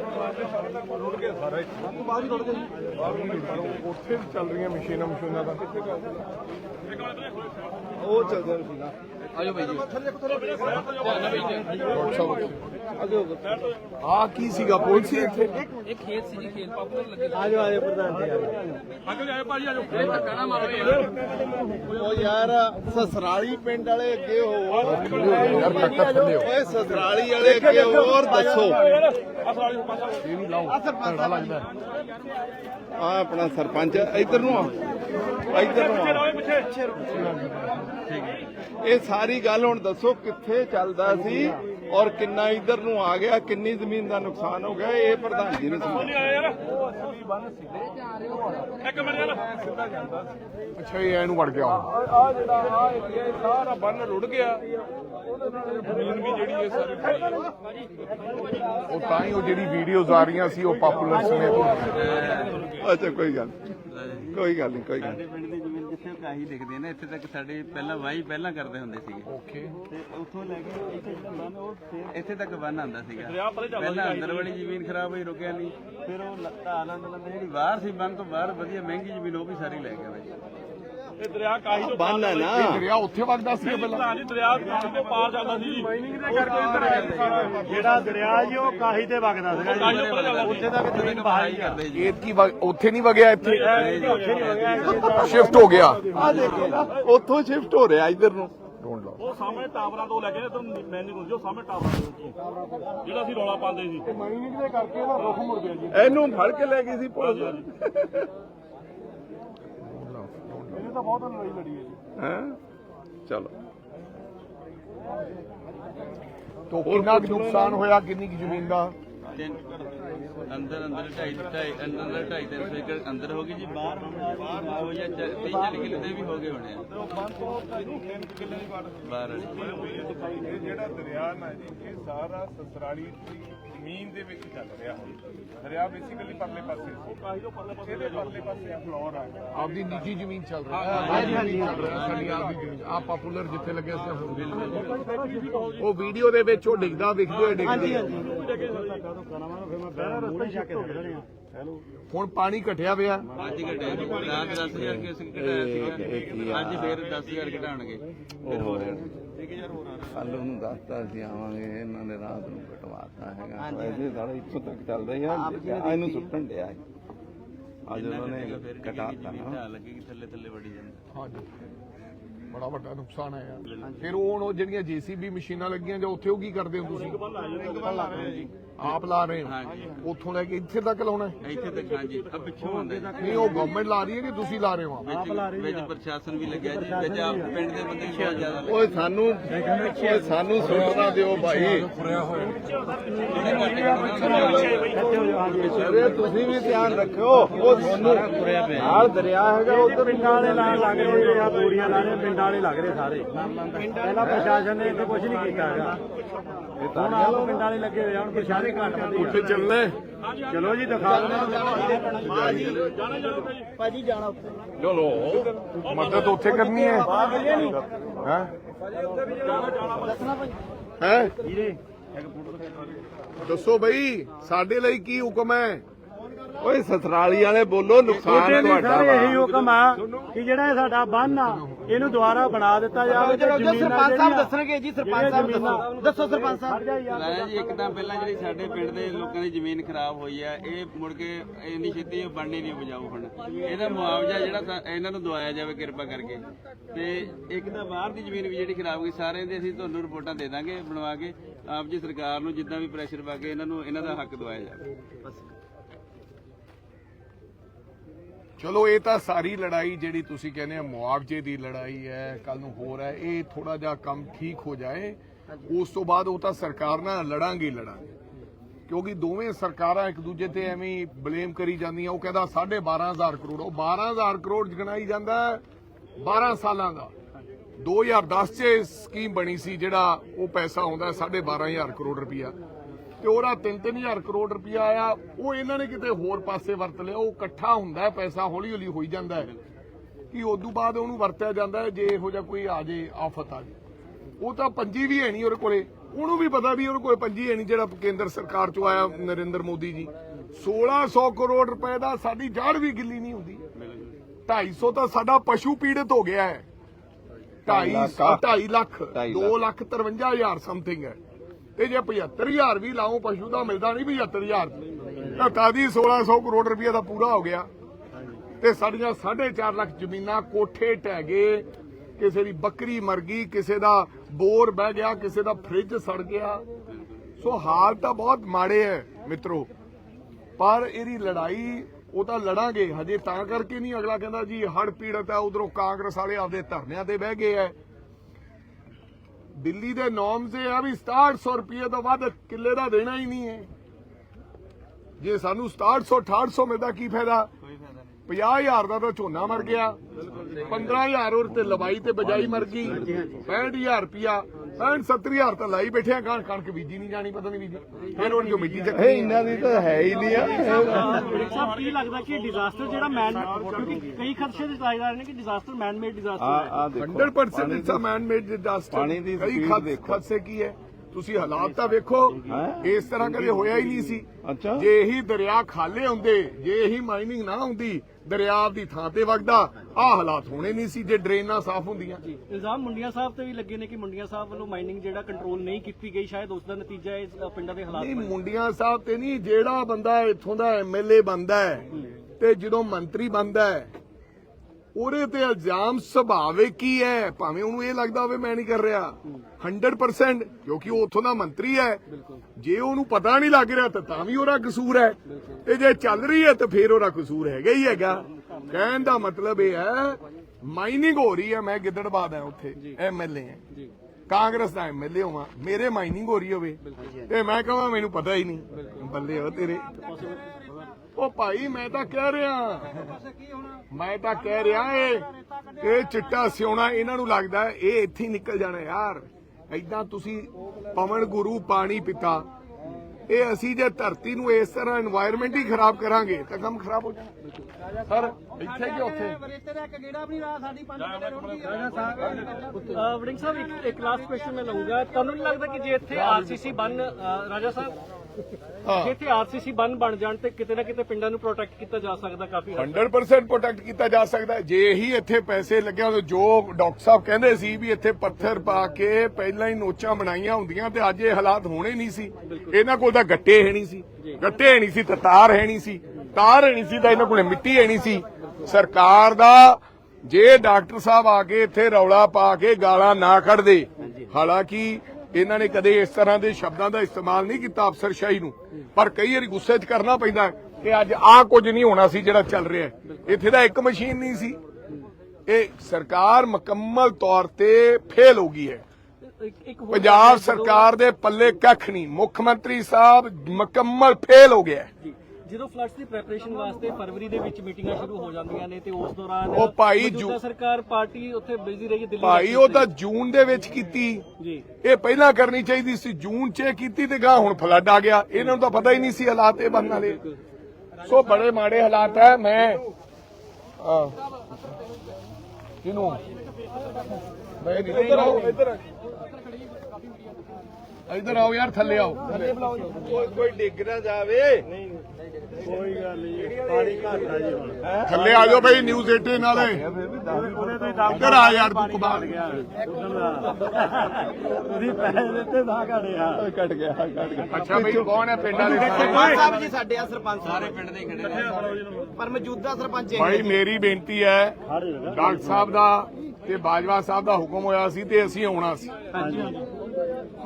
ਰੁੜ ਗਿਆ ਸਾਰਾ ਇੱਥੇ ਬਾਹਰ ਹੀ ਰੁੜ ਗਿਆ ਉੱਥੇ ਵੀ ਚੱਲ ਰਹੀਆਂ ਮਸ਼ੀਨਾਂ ਮਸ਼ੀਨਾਂ ਦਾ ਉਹ ਚੱਲਦਾ ਸੀਗਾ ਆਜੋ ਬਾਈ ਜੀ ਆ ਕੀ ਸੀਗਾ ਪੁਲਿਸ ਇੱਥੇ ਇਹ ਖੇਤ ਸੀ ਜੀ ਖੇਤ ਪਾਪੂਲਰ ਲੱਗੇ ਆਜੋ ਆਜੋ ਪ੍ਰਧਾਨ ਜੀ ਆਜੋ ਅੱਗੇ ਜਾਏ ਭਾਜੀ ਆਜੋ ਇਹ ਧੱਕਾ ਨਾ ਮਾਰੋ ਯਾਰ ਉਹ ਯਾਰ ਸਸਰਾਲੀ ਪਿੰਡ ਵਾਲੇ ਅੱਗੇ ਹੋ ਯਾਰ ਕੱਟਾ ਥੱਲੇ ਹੋ ਓਏ ਸਸਰਾਲੀ ਵਾਲੇ ਅੱਗੇ ਹੋਰ ਦੱਸੋ ਇਹ ਵੀ ਲਾਓ ਝਗੜਾ ਲੱਗਦਾ ਆ ਆਪਣਾ ਸਰਪੰਚ, ਇੱਧਰ ਨੂੰ ਆ। ਇੱਧਰ ਨੂੰ ਆ। ਇਹ ਸਾਰੀ ਗੱਲ ਹੁਣ ਦੱਸੋ ਕਿੱਥੇ ਚੱਲਦਾ ਸੀ? ਔਰ ਕਿੰਨਾ ਇੱਧਰ ਨੂੰ ਆ ਗਿਆ ਕਿੰਨੀ ਜ਼ਮੀਨ ਦਾ ਨੁਕਸਾਨ ਹੋ ਗਿਆ ਇਹ ਪ੍ਰਧਾਨ ਜੀ ਨੇ ਸਮਝਾਇਆ ਅੱਛਾ ਇਹ ਇਹਨੂੰ ਵੜ ਗਿਆ। ਆ ਜਿਹੜਾ ਆ ਏਰੀਆ ਇਹ ਸਾਰਾ ਬੰਨ ਰੁੜ ਗਿਆ। ਉਹਦੇ ਨਾਲ ਜ਼ਮੀਨ ਵੀ ਜਿਹੜੀ ਇਹ ਸਾਰੀ ਖਾਈ ਹੈ। ਉਹ ਤਾਂ ਹੀ ਉਹ ਜਿਹੜੀ ਵੀਡੀਓਜ਼ ਆ ਰਹੀਆਂ ਸੀ ਉਹ ਪਾਪੂਲਰ ਸਮੇਤ ਅੱਛਾ ਕੋਈ ਗੱਲ ਨੀ। ਕੋਈ ਗੱਲ ਨਹੀਂ ਕੋਈ ਗੱਲ ਨੀ। ਸਾਡੇ ਪਿੰਡ ਦੀ ਜ਼ਮੀਨ ਜਿੱਥੇ ਕਾਹੀ ਦਿਖਦੇ ਨੇ ਇੱਥੇ ਤੱਕ ਸਾਡੇ ਪਹਿਲਾਂ ਵਾਹੀ ਪਹਿਲਾਂ ਕਰਦੇ ਹੁੰਦੇ ਸੀਗੇ। ਓਕੇ ਤੇ ਉੱਥੋਂ ਲੈ ਕੇ ਇੱਥੇ ਜਿਹੜਾ ਬੰਨ ਉਹ ਫਿਰ ਇੱਥੇ ਤੱਕ ਬੰਨ ਆਂਦਾ ਸੀਗਾ। ਪਹਿਲਾਂ ਅੰਦਰ ਵਾਲੀ ਜ਼ਮੀਨ ਖਰਾਬ ਹੋਈ ਰੁਕਿਆ ਨਹੀਂ। ਫਿਰ ਉਹ ਲੱਤਾ ਆਨੰਦ ਲੰਦੇ ਜਿਹੜੀ ਬਾਹਰ ਸੀ ਬੰਨ ਤੋਂ ਬਾਹਰ ਵਧੀਆ ਮਹਿੰਗੀ ਜ਼ਮੀਨ ਉਹ ਵੀ ਸਾਰੀ ਲੈ ਗਿਆ ਬਾਈ ਬੰਨ ਹੈ ਨਾ। ਇਹ ਦਰਿਆ ਉੱਥੇ ਵਗਦਾ ਸੀ ਪਹਿਲਾਂ। ਜਿਹੜਾ ਦਰਿਆ ਜੀ ਉਹ ਕਾਹੀ ਤੇ ਵਗਦਾ ਸੀਗਾ ਜੀ? ਉੱਥੇ ਤੱਕ ਜ਼ਮੀਨ ਬਹਾਈ ਆ ਕਰਦੇ ਜੀ ਇਹ ਕੀ ਵਗ- ਉੱਥੇ ਨਹੀਂ ਵਗਿਆ ਇੱਥੇ? ਸ਼ਿਫਟ ਹੋ ਗਿਆ। ਆ ਦੇਖੋ ਨਾ ਉੱਥੋਂ ਸ਼ਿਫਟ ਹੋ ਰਿਹਾ ਇੱਧਰ ਨੂੰ। ਢੂੰਡ ਲਓ ਉਹ ਸਾਹਮਣੇ ਟਾਵਰਾਂ ਤੋਂ ਲੈ ਕੇ ਇਧਰ ਮੈਨੀ ਨੂੰ ਜੋ ਸਾਹਮਣੇ ਟਾਵਰਾਂ ਤੋਂ ਜਿਹੜਾ ਅਸੀਂ ਰੌਲਾ ਪਾਉਂਦੇ ਸੀ। ਮਾਈਨਿੰਗ ਦੇ ਕਰਕੇ ਨਾ ਰੁਖ ਮੁੜ ਗਿਆ ਜੀ। ਇਹਨੂੰ ਫੜ ਕੇ ਲੈ ਗਈ ਸੀ ਪੁਲਿਸ। ਇਹ ਤਾਂ ਬਹੁਤ ਲੜਾਈ ਲੜੀ ਹੈ ਜੀ ਹੈ? ਚਲੋ। ਤੋਂ ਕਿੰਨਾ ਕੁ ਨੁਕਸਾਨ ਹੋਇਆ ਕਿੰਨੀ ਕੁ ਜ਼ਮੀਨ ਦਾ? ਤਿੰਨ ਅੰਦਰ ਅੰਦਰ ਢਾਈ ਢਾਈ ਅੰਦਰ ਅੰਦਰ ਢਾਈ ਤਿੰਨ ਸੌ ਏਕੜ ਅੰਦਰ ਹੋ ਗਈ ਜੀ ਬਾਹਰ ਬਾਹਰ ਹੋ ਜਾਂ 30 40 ਕਿੱਲੇ ਦੇ ਵੀ ਹੋ ਗਏ ਹੋਣੇ ਬਾਹਰ ਜਿਹੜਾ ਦਰਿਆ ਨਾ ਜੀ ਇਹ ਸਾਰਾ ਸਸਰਾਲੀ ਦੀ ਜ਼ਮੀਨ ਦੇ ਵਿੱਚ ਚੱਲ ਰਿਹਾ ਹੁਣ। ਦਰਿਆ ਬੇਸਿਕਲੀ ਪਰਲੇ ਪਾਸੇ ਸੀ। ਇਹਦੇ ਪਰਲੇ ਪਾਸੇ ਫਲੋਰ ਆ ਗਿਆ ਆਪਦੀ ਨਿੱਜੀ ਜ਼ਮੀਨ ਚੱਲ ਰਹੀ ਹੈ। ਆਪਦੀ ਜ਼ਮੀਨ ਚੱਲ ਰਹੀ ਹੈ। ਸਾਡੀ ਆਪਦੀ ਜ਼ਮੀਨ। ਆ ਪਪੂਲਰ ਜਿੱਥੇ ਲੱਗੇ ਸੀ ਉਹ ਵੀਡੀਓ ਦੇ ਵਿੱਚ ਉਹ ਡਿੱਗਦਾ ਵਿਖਦੇ ਹੋਏ ਡਿੱਗਦੇ। ਹੁਣ ਪਾਣੀ ਘਟਿਆ ਪਿਆ। ਅੱਜ ਘਟਿਆ ਜੀ। ਰਾਤ 10000 ਕੇਸ ਘਟਾਇਆ ਸੀਗਾ। ਅੱਜ ਫੇਰ 10000 ਘਟਾਉਣਗੇ। ਫਿਰ ਹੋ ਰਿਹਾ ਕੱਲ ਉਹਨੂੰ ਦੱਸਤਾ ਸੀ ਆਵਾਂਗੇ ਇਹਨਾਂ ਨੇ ਰਾਤ ਨੂੰ ਕਟਵਾਤਾ ਹੈਗਾ। ਵੈਸੇ ਸਾਰਾ ਇੱਥੋਂ ਤੱਕ ਚੱਲ ਰਹੀ ਆ ਇਹਨੂੰ ਸੁੱਟਣ ਡਿਆ ਅੱਜ ਉਹਨਾਂ ਨੇ ਕਟਾਤਾ ਨਾ। ਲੱਗੇਗੀ ਥੱਲੇ ਥੱਲੇ ਵੜੀ ਜਾਂਦਾ। ਹਾਂਜੀ। ਬੜਾ ਵੱਡਾ ਨੁਕਸਾਨ ਹੈ ਯਾਰ। ਫਿਰ ਉਹ ਜਿਹੜੀਆਂ ਜੀਸੀਬੀ ਮਸ਼ੀਨਾਂ ਲੱਗੀਆਂ ਜਾਂ ਉੱਥੇ ਉਹ ਕੀ ਕਰਦੇ ਹੋ ਤੁਸੀਂ? ਆਪ ਲਾ ਰਹੇ ਹੋ? ਉੱਥੋਂ ਲੈ ਕੇ ਇੱਥੇ ਤੱਕ ਲਾਉਣਾ ਹੈ? ਇੱਥੇ ਤੱਕ ਹਾਂਜੀ। ਆ ਪਿੱਛੋਂ ਹੁੰਦਾ ਜੀ ਨਹੀਂ ਉਹ ਗਵਰਨਮੈਂਟ ਲਾ ਰਹੀ ਹੈ ਕਿ ਤੁਸੀਂ ਲਾ ਰਹੇ ਹੋ ਆਪ? ਵਿੱਚ ਵਿੱਚ ਪ੍ਰਸ਼ਾਸਨ ਵੀ ਲੱਗਿਆ ਜੀ ਵਿੱਚ ਆਪ ਪਿੰਡ ਦੇ ਬੰਦੇ ਵੀ ਬਹੁਤ ਜ਼ਿਆਦਾ ਲੱਗੇ। ਓਏ ਸਾਨੂੰ ਓਏ ਸਾਨੂੰ ਸੁੱਟਣਾ ਦਿਓ ਭਾਈ। ਅਰੇ ਤੁਸੀਂ ਵੀ ਧਿਆਨ ਰੱਖਿਓ ਉਹ ਤੁਹਾਨੂੰ ਨਾਲ ਦਰਿਆ ਹੈਗਾ ਉਧਰ ਪਿੰਡਾਂ ਵਾਲੇ ਨਾਲ ਲੱਗ ਰਹੇ ਆ ਬੋਰੀਆਂ ਲਾ ਰਹੇ ਪਿੰਡਾਂ ਵਾਲੇ ਲੱਗ ਰਹੇ ਸਾਰੇ। ਪਹਿਲਾਂ ਪ੍ਰਸ਼ਾਸਨ ਨੇ ਇੱਥੇ ਕੁਝ ਨਹੀਂ ਕੀਤਾ ਹੈਗਾ। ਹੁਣ ਆਪ ਪਿੰਡਾਂ ਵਾਲੇ ਲੱਗੇ ਹੋਏ ਆ ਹੁਣ ਪ੍ਰਸ਼ਾਸਨ ਉੱਥੇ ਚੱਲਣਾ ਹੈ? ਚਲੋ ਜੀ ਦਿਖਾ ਚਲੋ ਮਦਦ ਉੱਥੇ ਕਰਨੀ ਹੈ। ਹੈ? ਹੈ? ਦੱਸੋ ਬਈ ਸਾਡੇ ਲਈ ਕੀ ਹੁਕਮ ਹੈ? ਓਏ ਸਸਰਾਲੀ ਵਾਲੇ ਬੋਲੋ ਨੁਕਸਾਨ ਤੁਹਾਡਾ ਸਾਰੇ ਇਹੀ ਵਾ ਹੁਕਮ ਆ ਕਿ ਜਿਹੜਾ ਇਹ ਸਾਡਾ ਬੰਨ ਆ ਇਹਨੂੰ ਦੁਬਾਰਾ ਬਣਾ ਦਿੱਤਾ ਜਾਵੇ ਤੇ ਸਰਪੰਚ ਸਾਹਿਬ ਦੱਸਣਗੇ ਜੀ ਸਰਪੰਚ ਸਾਹਿਬ ਦੱਸੋ ਦੱਸੋ ਸਰਪੰਚ ਸਾਹਿਬ। ਰਾਜਾ ਜੀ ਇੱਕ ਤਾਂ ਪਹਿਲਾਂ ਜਿਹੜੀ ਸਾਡੇ ਪਿੰਡ ਦੇ ਲੋਕਾਂ ਦੀ ਜ਼ਮੀਨ ਖਰਾਬ ਹੋਈ ਆ ਇਹ ਮੁੜ ਕੇ ਇੰਨੀ ਛੇਤੀ ਇਹ ਬਣਨੀ ਨਹੀਂ ਉਪਜਾਊ ਹੁਣ। ਇਹਦਾ ਮੁਆਵਜ਼ਾ ਜਿਹੜਾ ਤਾਂ ਇਹਨਾਂ ਨੂੰ ਦਵਾਇਆ ਜਾਵੇ ਕਿਰਪਾ ਕਰਕੇ। ਤੇ ਇੱਕ ਤਾਂ ਬਾਹਰ ਦੀ ਜ਼ਮੀਨ ਵੀ ਜਿਹੜੀ ਖਰਾਬ ਹੋਈ ਸਾਰਿਆਂ ਦੇ ਅਸੀਂ ਤੁਹਾਨੂੰ ਰਿਪੋਰਟਾਂ ਦੇ ਦਾਂਗੇ ਬਣਵਾ ਕੇ ਆਪ ਜੀ ਸਰਕਾਰ ਨੂੰ ਜਿੱਦਾਂ ਵੀ ਪ੍ਰੈਸ਼ਰ ਪਾ ਕੇ ਇਹਨਾਂ ਨੂੰ ਇਹਨਾਂ ਦਾ ਹੱਕ ਦਵਾਇਆ ਜਾਵੇ। ਚਲੋ ਇਹ ਤਾਂ ਸਾਰੀ ਲੜਾਈ ਜਿਹੜੀ ਤੁਸੀਂ ਕਹਿੰਦੇ ਆ ਮੁਆਵਜ਼ੇ ਦੀ ਲੜਾਈ ਹੈ ਕੱਲ ਨੂੰ ਹੋਰ ਹੈ ਇਹ ਥੋੜਾ ਜਿਹਾ ਕੰਮ ਠੀਕ ਹੋ ਜਾਏ। ਉਸ ਤੋਂ ਬਾਅਦ ਉਹ ਤਾਂ ਸਰਕਾਰ ਨਾਲ ਲੜਾਂਗੇ ਲੜਾਂਗੇ। ਕਿਉਂਕਿ ਦੋਵੇਂ ਸਰਕਾਰਾਂ ਇੱਕ ਦੂਜੇ ਤੇ ਐਵੇਂ ਬਲੇਮ ਕਰੀ ਜਾਂਦੀਆਂ। ਉਹ ਕਹਿੰਦਾ 12500 ਕਰੋੜ ਉਹ 12000 ਕਰੋੜ ਗਣਾਈ ਜਾਂਦਾ ਹੈ 12 ਸਾਲਾਂ ਦਾ। 2010 ਚ ਸਕੀਮ ਬਣੀ ਸੀ ਜਿਹੜਾ ਉਹ ਪੈਸਾ ਆਉਂਦਾ 12500 ਕਰੋੜ ਰੁਪਇਆ। ਤੇ ਉਹਦਾ 3-3000 ਕਰੋੜ ਰੁਪਇਆ ਆਇਆ ਉਹ ਇਹਨਾਂ ਨੇ ਕਿਤੇ ਹੋਰ ਪਾਸੇ ਵਰਤ ਲਿਆ ਉਹ ਇਕੱਠਾ ਹੁੰਦਾ ਹੈ ਪੈਸਾ ਹੌਲੀ ਹੌਲੀ ਹੋਈ ਜਾਂਦਾ ਹੈ। ਕਿ ਉਦੋਂ ਬਾਅਦ ਉਹਨੂੰ ਵਰਤਿਆ ਜਾਂਦਾ ਹੈ ਜੇ ਇਹੋ ਜਿਹਾ ਕੋਈ ਆ ਜੇ ਆਫਤ ਆ ਜੇ। ਉਹ ਤਾਂ ਪੰਜੀ ਵੀ ਹੈ ਨਹੀਂ ਉਹਦੇ ਕੋਲੇ। ਉਹਨੂੰ ਵੀ ਪਤਾ ਵੀ ਉਹਨੂੰ ਕੋਈ ਪੰਜੀ ਹੈ ਨਹੀਂ ਜਿਹੜਾ ਕੇਂਦਰ ਸਰਕਾਰ ਚੋਂ ਆਇਆ ਨਰਿੰਦਰ ਮੋਦੀ ਜੀ। 1600 ਕਰੋੜ ਰੁਪਏ ਦਾ ਸਾਡੀ ਜੜ ਵੀ ਗਿੱਲੀ ਨਹੀਂ ਹੁੰਦੀ। 250 ਤਾਂ ਸਾਡਾ ਪਸ਼ੂ ਪੀੜਤ ਹੋ ਗਿਆ ਹੈ। 2.5 2.5 ਲੱਖ। ਢਾਈ 2 ਲੱਖ। 53 ਹਜ਼ਾਰ ਸਮਥਿੰਗ ਹੈ। ਤੇ ਜੇ 75000 ਵੀ ਲਾਓ ਪਸ਼ੂ ਦਾ ਮਿਲਦਾ ਨਹੀਂ 75000 ਤਾਂ ਤਾਦੀ 1600 ਕਰੋੜ ਰੁਪਏ ਦਾ ਪੂਰਾ ਹੋ ਗਿਆ। ਤੇ ਸਾਡੀਆਂ 4.5 ਲੱਖ ਜ਼ਮੀਨਾਂ ਕੋਠੇ ਢਹਿ ਗਏ। ਕਿਸੇ ਦੀ ਬੱਕਰੀ ਮਰ ਗਈ, ਕਿਸੇ ਦਾ ਬੋਰ ਬਹਿ ਗਿਆ, ਕਿਸੇ ਦਾ ਫ੍ਰਿਜ ਸੜ ਗਿਆ। ਸੋ ਹਾਲ ਤਾਂ ਬਹੁਤ ਮਾੜੇ ਹੈ ਮਿੱਤਰੋ। ਪਰ ਇਹਦੀ ਲੜਾਈ, ਉਹ ਤਾਂ ਲੜਾਂਗੇ। ਹਜੇ ਤਾਂ ਕਰਕੇ ਨਹੀਂ ਅਗਲਾ ਕਹਿੰਦਾ ਜੀ ਹੜ ਪੀੜਤ ਹੈ ਉਧਰੋਂ ਕਾਂਗਰਸ ਵਾਲੇ ਆਪਦੇ ਧਰਨਿਆਂ ਤੇ ਬਹਿ ਗਏ ਐ। ਦਿੱਲੀ ਦੇ ਨੋਰਮਸ ਇਹ ਆ ਵੀ 6700 ਰੁਪਏ ਤੋਂ ਵੱਧ ਕਿੱਲੇ ਦਾ ਦੇਣਾ ਹੀ ਨਹੀਂ ਹੈ। ਜੇ ਸਾਨੂੰ 6700 6800 ਮਿਲਦਾ ਕੀ ਫਾਇਦਾ? 50000 ਦਾ ਤਾਂ ਝੋਨਾ ਮਰ ਗਿਆ। 15000 ਹੋਰ ਤੇ ਲਵਾਈ ਤੇ ਬਜਾਈ ਮਰ ਗਈ। 65000 ਰੁਪਿਆ 65 70000 ਤਾਂ ਲਾਈ ਬੈਠੇ ਆ ਕਣਕ ਕਣਕ ਬੀਜੀ ਨਹੀਂ ਜਾਣੀ ਪਤਾ ਨਹੀਂ ਬੀਜੀ। ਫਿਰ ਹੁਣ ਜੋ ਮਿੱਟੀ ਇਹ ਚੱਕੀ ਇਹਨਾਂ ਦੀ ਤਾਂ ਹੈ ਹੀ ਨਹੀਂ ਆ। ਸਾਹਿਬ ਕੀ ਲੱਗਦਾ ਕਿ ਡਿਜ਼ਾਸਟਰ ਜਿਹੜਾ ਮੈਨ ਕਿਉਂਕਿ ਕਈ ਦਿਖਾਏ ਜਾ ਰਹੇ ਨੇ ਕਿ ਡਿਜ਼ਾਸਟਰ ਮੈਨ ਮੇਡ ਆ ਡਿਜ਼ਾਸਟਰ ਆ ਦੇਖੋ 100% it's uh man made disaster ਪਾਣੀ ਦੀ ਖਦ ਦੇਖੋ। ਖਦਸੇ ਕੀ ਹੈ? ਤੁਸੀਂ ਹਾਲਾਤ ਤਾਂ ਵੇਖੋ? ਇਸ ਤਰ੍ਹਾਂ ਕਦੇ ਹੋਇਆ ਹੀ ਨਹੀਂ ਸੀ। ਜੇ ਇਹੀ ਦਰਿਆ ਖਾਲੇ ਹੁੰਦੇ ਜੇ ਇਹੀ ਮਾਈਨਿੰਗ ਨਾ ਹੁੰਦੀ ਦਰਿਆ ਦੀ ਥਾਂ ਤੇ ਵਗਦਾ ਆ ਹਾਲਾਤ ਹੋਣੇ ਨਹੀਂ ਸੀ ਜੇ ਡਰੇਨਾਂ ਸਾਫ਼ ਹੁੰਦੀਆਂ। ਇਲਜ਼ਾਮ ਮੁੰਡੀਆਂ ਸਾਹਿਬ ਤੇ ਵੀ ਲੱਗੇ ਨੇ ਕਿ ਮੁੰਡੀਆਂ ਸਾਹਿਬ ਵੱਲੋਂ ਮਾਈਨਿੰਗ ਜਿਹੜਾ ਕੰਟਰੋਲ ਨਹੀਂ ਕੀਤੀ ਗਈ ਸ਼ਾਇਦ ਉਸ ਦਾ ਨਤੀਜਾ ਇਸ ਪਿੰਡਾਂ ਦੇ ਹਾਲਾਤ ਨਹੀਂ। ਮੁੰਡੀਆਂ ਸਾਹਿਬ ਤੇ ਨਹੀਂ ਜਿਹੜਾ ਬੰਦਾ ਇੱਥੋਂ ਦਾ ਐਮਐਲਏ ਬੰਦਾ ਹੈ ਤੇ ਜਦੋਂ ਮੰਤਰੀ ਬੰਦਾ ਹੈ ਉਹਦੇ ਤੇ ਇਲਜ਼ਾਮ ਸੁਭਾਵਿਕ ਹੀ ਹੈ? ਭਾਵੇਂ ਉਹਨੂੰ ਇਹ ਲੱਗਦਾ ਹੋਵੇ ਮੈਂ ਨਹੀਂ ਕਰ ਰਿਹਾ। 100% ਕਿਉਂਕਿ ਉਹ ਉੱਥੋਂ ਦਾ ਮੰਤਰੀ ਹੈ। ਜੇ ਉਹਨੂੰ ਪਤਾ ਨਹੀਂ ਲੱਗ ਰਿਹਾ ਤਾਂ ਤਾਂ ਵੀ ਉਹਦਾ ਕਸੂਰ ਹੈ। ਤੇ ਜੇ ਚੱਲ ਰਹੀ ਹੈ ਤਾਂ ਫੇਰ ਉਹਦਾ ਕਸੂਰ ਹੈਗਾ ਹੀ ਹੈਗਾ। ਕਹਿਣ ਦਾ ਮਤਲਬ ਇਹ ਹੈ ਮਾਈਨਿੰਗ ਹੋ ਰਹੀ ਹੈ ਮੈਂ ਗਿੱਦੜਬਾਦ ਹਾਂ ਉੱਥੇ ਐਮਐਲਏ ਹਾਂ। ਕਾਂਗਰਸ ਦਾ ਐਮਐਲਏ ਹੋਵਾਂ ਮੇਰੇ ਮਾਈਨਿੰਗ ਹੋ ਰਹੀ ਹੋਵੇ। ਤੇ ਮੈਂ ਕਹਾਂ ਮੈਨੂੰ ਪਤਾ ਹੀ ਨਹੀਂ। ਬੱਲੇ ਹੋ ਤੇਰੇ। ਉਹ ਭਾਈ ਮੈਂ ਤਾਂ ਕਹਿ ਰਿਹਾ। ਮੈਂ ਤਾਂ ਕਹਿ ਰਿਹਾ ਇਹ ਇਹ ਚਿੱਟਾ ਸਿਉਣਾ ਇਹਨਾਂ ਨੂੰ ਲੱਗਦਾ ਇਹ ਇੱਥੇ ਹੀ ਨਿਕਲ ਜਾਣਾ ਯਾਰ। ਐਦਾਂ ਤੁਸੀਂ ਪਵਨ ਗੁਰੂ ਪਾਣੀ ਪਿਤਾ ਇਹ ਅਸੀਂ ਜੇ ਧਰਤੀ ਨੂੰ ਇਸ ਤਰ੍ਹਾਂ এনवायरमेंट ਹੀ ਖਰਾਬ ਕਰਾਂਗੇ ਤਾਂ ਕੰਮ ਖਰਾਬ ਹੋ ਜਾਣਾ। ਸਰ ਇੱਥੇ ਕਿ ਉੱਥੇ? ਵੜਿੰਗ ਸਾਹਿਬ ਇੱਕ ਲਾਸਟ ਕੁਐਸਚਨ ਮੈਂ ਲਵਾਂਗਾ ਤੁਹਾਨੂੰ ਨਹੀਂ ਲੱਗਦਾ ਕਿ ਜੇ ਇੱਥੇ ਆਰਸੀਸੀ ਬਣ ਰਾਜਾ ਸਾਹਿਬ? ਹਾਂ। ਜੇ ਇੱਥੇ ਆਰਸੀਸੀ ਬੰਨ ਬਣ ਜਾਣ ਤੇ ਕਿਤੇ ਨਾ ਕਿਤੇ ਪਿੰਡਾਂ ਨੂੰ ਪ੍ਰੋਟੈਕਟ ਕੀਤਾ ਜਾ ਸਕਦਾ ਕਾਫੀ ਹੱਦ 100% ਪ੍ਰੋਟੈਕਟ ਕੀਤਾ ਜਾ ਸਕਦਾ ਹੈ। ਜੇ ਹੀ ਇੱਥੇ ਪੈਸੇ ਲੱਗਿਆ ਹੁੰਦੇ ਜੋ ਡਾਕਟਰ ਸਾਹਿਬ ਕਹਿੰਦੇ ਸੀ ਵੀ ਇੱਥੇ ਪੱਥਰ ਪਾ ਕੇ ਪਹਿਲਾਂ ਹੀ ਨੋਚਾਂ ਬਣਾਈਆਂ ਹੁੰਦੀਆਂ ਤੇ ਅੱਜ ਇਹ ਹਾਲਾਤ ਹੋਣੇ ਨਹੀਂ ਸੀ। ਇਹਨਾਂ ਕੋਲ ਤਾਂ ਗੱਟੇ ਹੈ ਨਹੀਂ ਸੀ। ਗੱਟੇ ਹੈ ਨਹੀਂ ਸੀ ਤਾਂ ਤਾਰ ਹੈ ਨਹੀਂ ਸੀ। ਤਾਰ ਹੈ ਨਹੀਂ ਸੀ ਤਾਂ ਇਹਨਾਂ ਕੋਲ ਮਿੱਟੀ ਹੈ ਨਹੀਂ ਸੀ। ਸਰਕਾਰ ਦਾ ਜੇ ਡਾਕਟਰ ਸਾਹਿਬ ਆ ਕੇ ਇੱਥੇ ਰੌਲਾ ਪਾ ਕੇ ਗਾਲਾਂ ਨਾ ਕੱਢਦੇ ਹਾਲਾਂਕਿ ਇਹਨਾਂ ਨੇ ਕਦੇ ਇਸ ਤਰ੍ਹਾਂ ਦੇ ਸ਼ਬਦਾਂ ਦਾ ਇਸਤੇਮਾਲ ਨਹੀਂ ਕੀਤਾ ਅਫਸਰਸ਼ਾਹੀ ਨੂੰ। ਪਰ ਕਈ ਵਾਰੀ ਗੁੱਸੇ 'ਚ ਕਰਨਾ ਪੈਂਦਾ ਕਿ ਅੱਜ ਆਹ ਕੁਝ ਨਹੀਂ ਹੋਣਾ ਸੀ ਜਿਹੜਾ ਚੱਲ ਰਿਹਾ ਇੱਥੇ ਦਾ ਇੱਕ ਮਸ਼ੀਨ ਨਹੀਂ ਸੀ। ਇਹ ਸਰਕਾਰ ਮੁਕੰਮਲ ਤੌਰ ਤੇ ਫੇਲ ਹੋ ਗਈ ਹੈ। ਪੰਜਾਬ ਸਰਕਾਰ ਦੇ ਪੱਲੇ ਕੱਖ ਨਹੀਂ। ਮੁੱਖ ਮੰਤਰੀ ਸਾਹਿਬ ਮੁਕੰਮਲ ਫੇਲ ਹੋ ਗਿਆ ਜਦੋਂ ਫਲੱਡਸ ਦੀ ਪ੍ਰੈਪਰੇਸ਼ਨ ਵਾਸਤੇ ਫਰਵਰੀ ਦੇ ਵਿੱਚ ਮੀਟਿੰਗਾਂ ਸ਼ੁਰੂ ਹੋ ਜਾਂਦੀਆਂ ਨੇ ਤੇ ਉਸ ਦੌਰਾਨ ਉਹ ਭਾਈ ਮੌਜੂਦਾ ਜੂ- ਸਰਕਾਰ ਪਾਰਟੀ ਉੱਥੇ ਬਿਜ਼ੀ ਰਹੀ ਹੈ ਦਿੱਲੀ ਭਾਈ ਉਹ ਤਾਂ ਜੂਨ ਦੇ ਵਿੱਚ ਕੀਤੀ। ਜੀ। ਇਹ ਪਹਿਲਾਂ ਕਰਨੀ ਚਾਹੀਦੀ ਸੀ ਜੂਨ 'ਚ ਇਹ ਕੀਤੀ ਤੇ ਗਾਂ ਹੁਣ ਫਲੱਡ ਆ ਗਿਆ। ਇਹਨਾਂ ਨੂੰ ਤਾਂ ਪਤਾ ਹੀ ਨਹੀਂ ਸੀ ਹਾਲਾਤ ਇਹ ਬਣਨ ਵਾਲੇ। ਸੋ ਬੜੇ ਮਾੜੇ ਹਾਲਾਤ ਹੈ ਮੈਂ ਹਾਂ। ਕਿਨੂੰ? ਮੈਂ ਇੱਧਰ ਆਓ ਇੱਧਰ ਇੱਧਰ ਆਓ ਯਾਰ ਥੱਲੇ ਆਓ। ਕੋਈ ਕੋਈ ਡਿੱਗ ਨਾ ਜਾਵੇ। ਕੋਈ ਗੱਲ ਨਹੀਂ ਪਾਣੀ ਘੱਟ ਆ ਜੀ ਹੁਣ ਥੱਲੇ ਆ ਜਾਓ ਬਈ ਨਿਊਜ਼ 18 ਵਾਲੇ। ਉਹਦੇ ਤੋਂ ਹੀ ਦਮ ਇੱਧਰ ਆ ਯਾਰ ਤੂੰ ਕਮਾਲ ਗਿਆ ਤੁਸੀਂ ਪੈਸੇ ਦਿੱਤੇ ਤਾਂ ਘੜਿਆ ਕੱਟ ਗਿਆ ਕੱਟ ਗਿਆ। ਅੱਛਾ ਬਈ ਕੌਣ ਹੈ ਪਿੰਡ ਵਾਲੇ ਸਰਪੰਚ ਸਾਹਿਬ ਜੀ ਸਾਡੇ ਆ ਸਰਪੰਚ। ਸਾਰੇ ਪਿੰਡ ਦੇ ਖੜੇ ਨੇ। ਪਰ ਮੌਜੂਦਾ ਸਰਪੰਚ ਭਾਈ ਮੇਰੀ ਬੇਨਤੀ ਹੈ ਡਾਕਟਰ ਸਾਹਿਬ ਦਾ ਤੇ ਬਾਜਵਾ ਸਾਹਿਬ ਦਾ ਹੁਕਮ ਹੋਇਆ ਸੀ ਤੇ ਅਸੀਂ ਆਉਣਾ ਸੀ।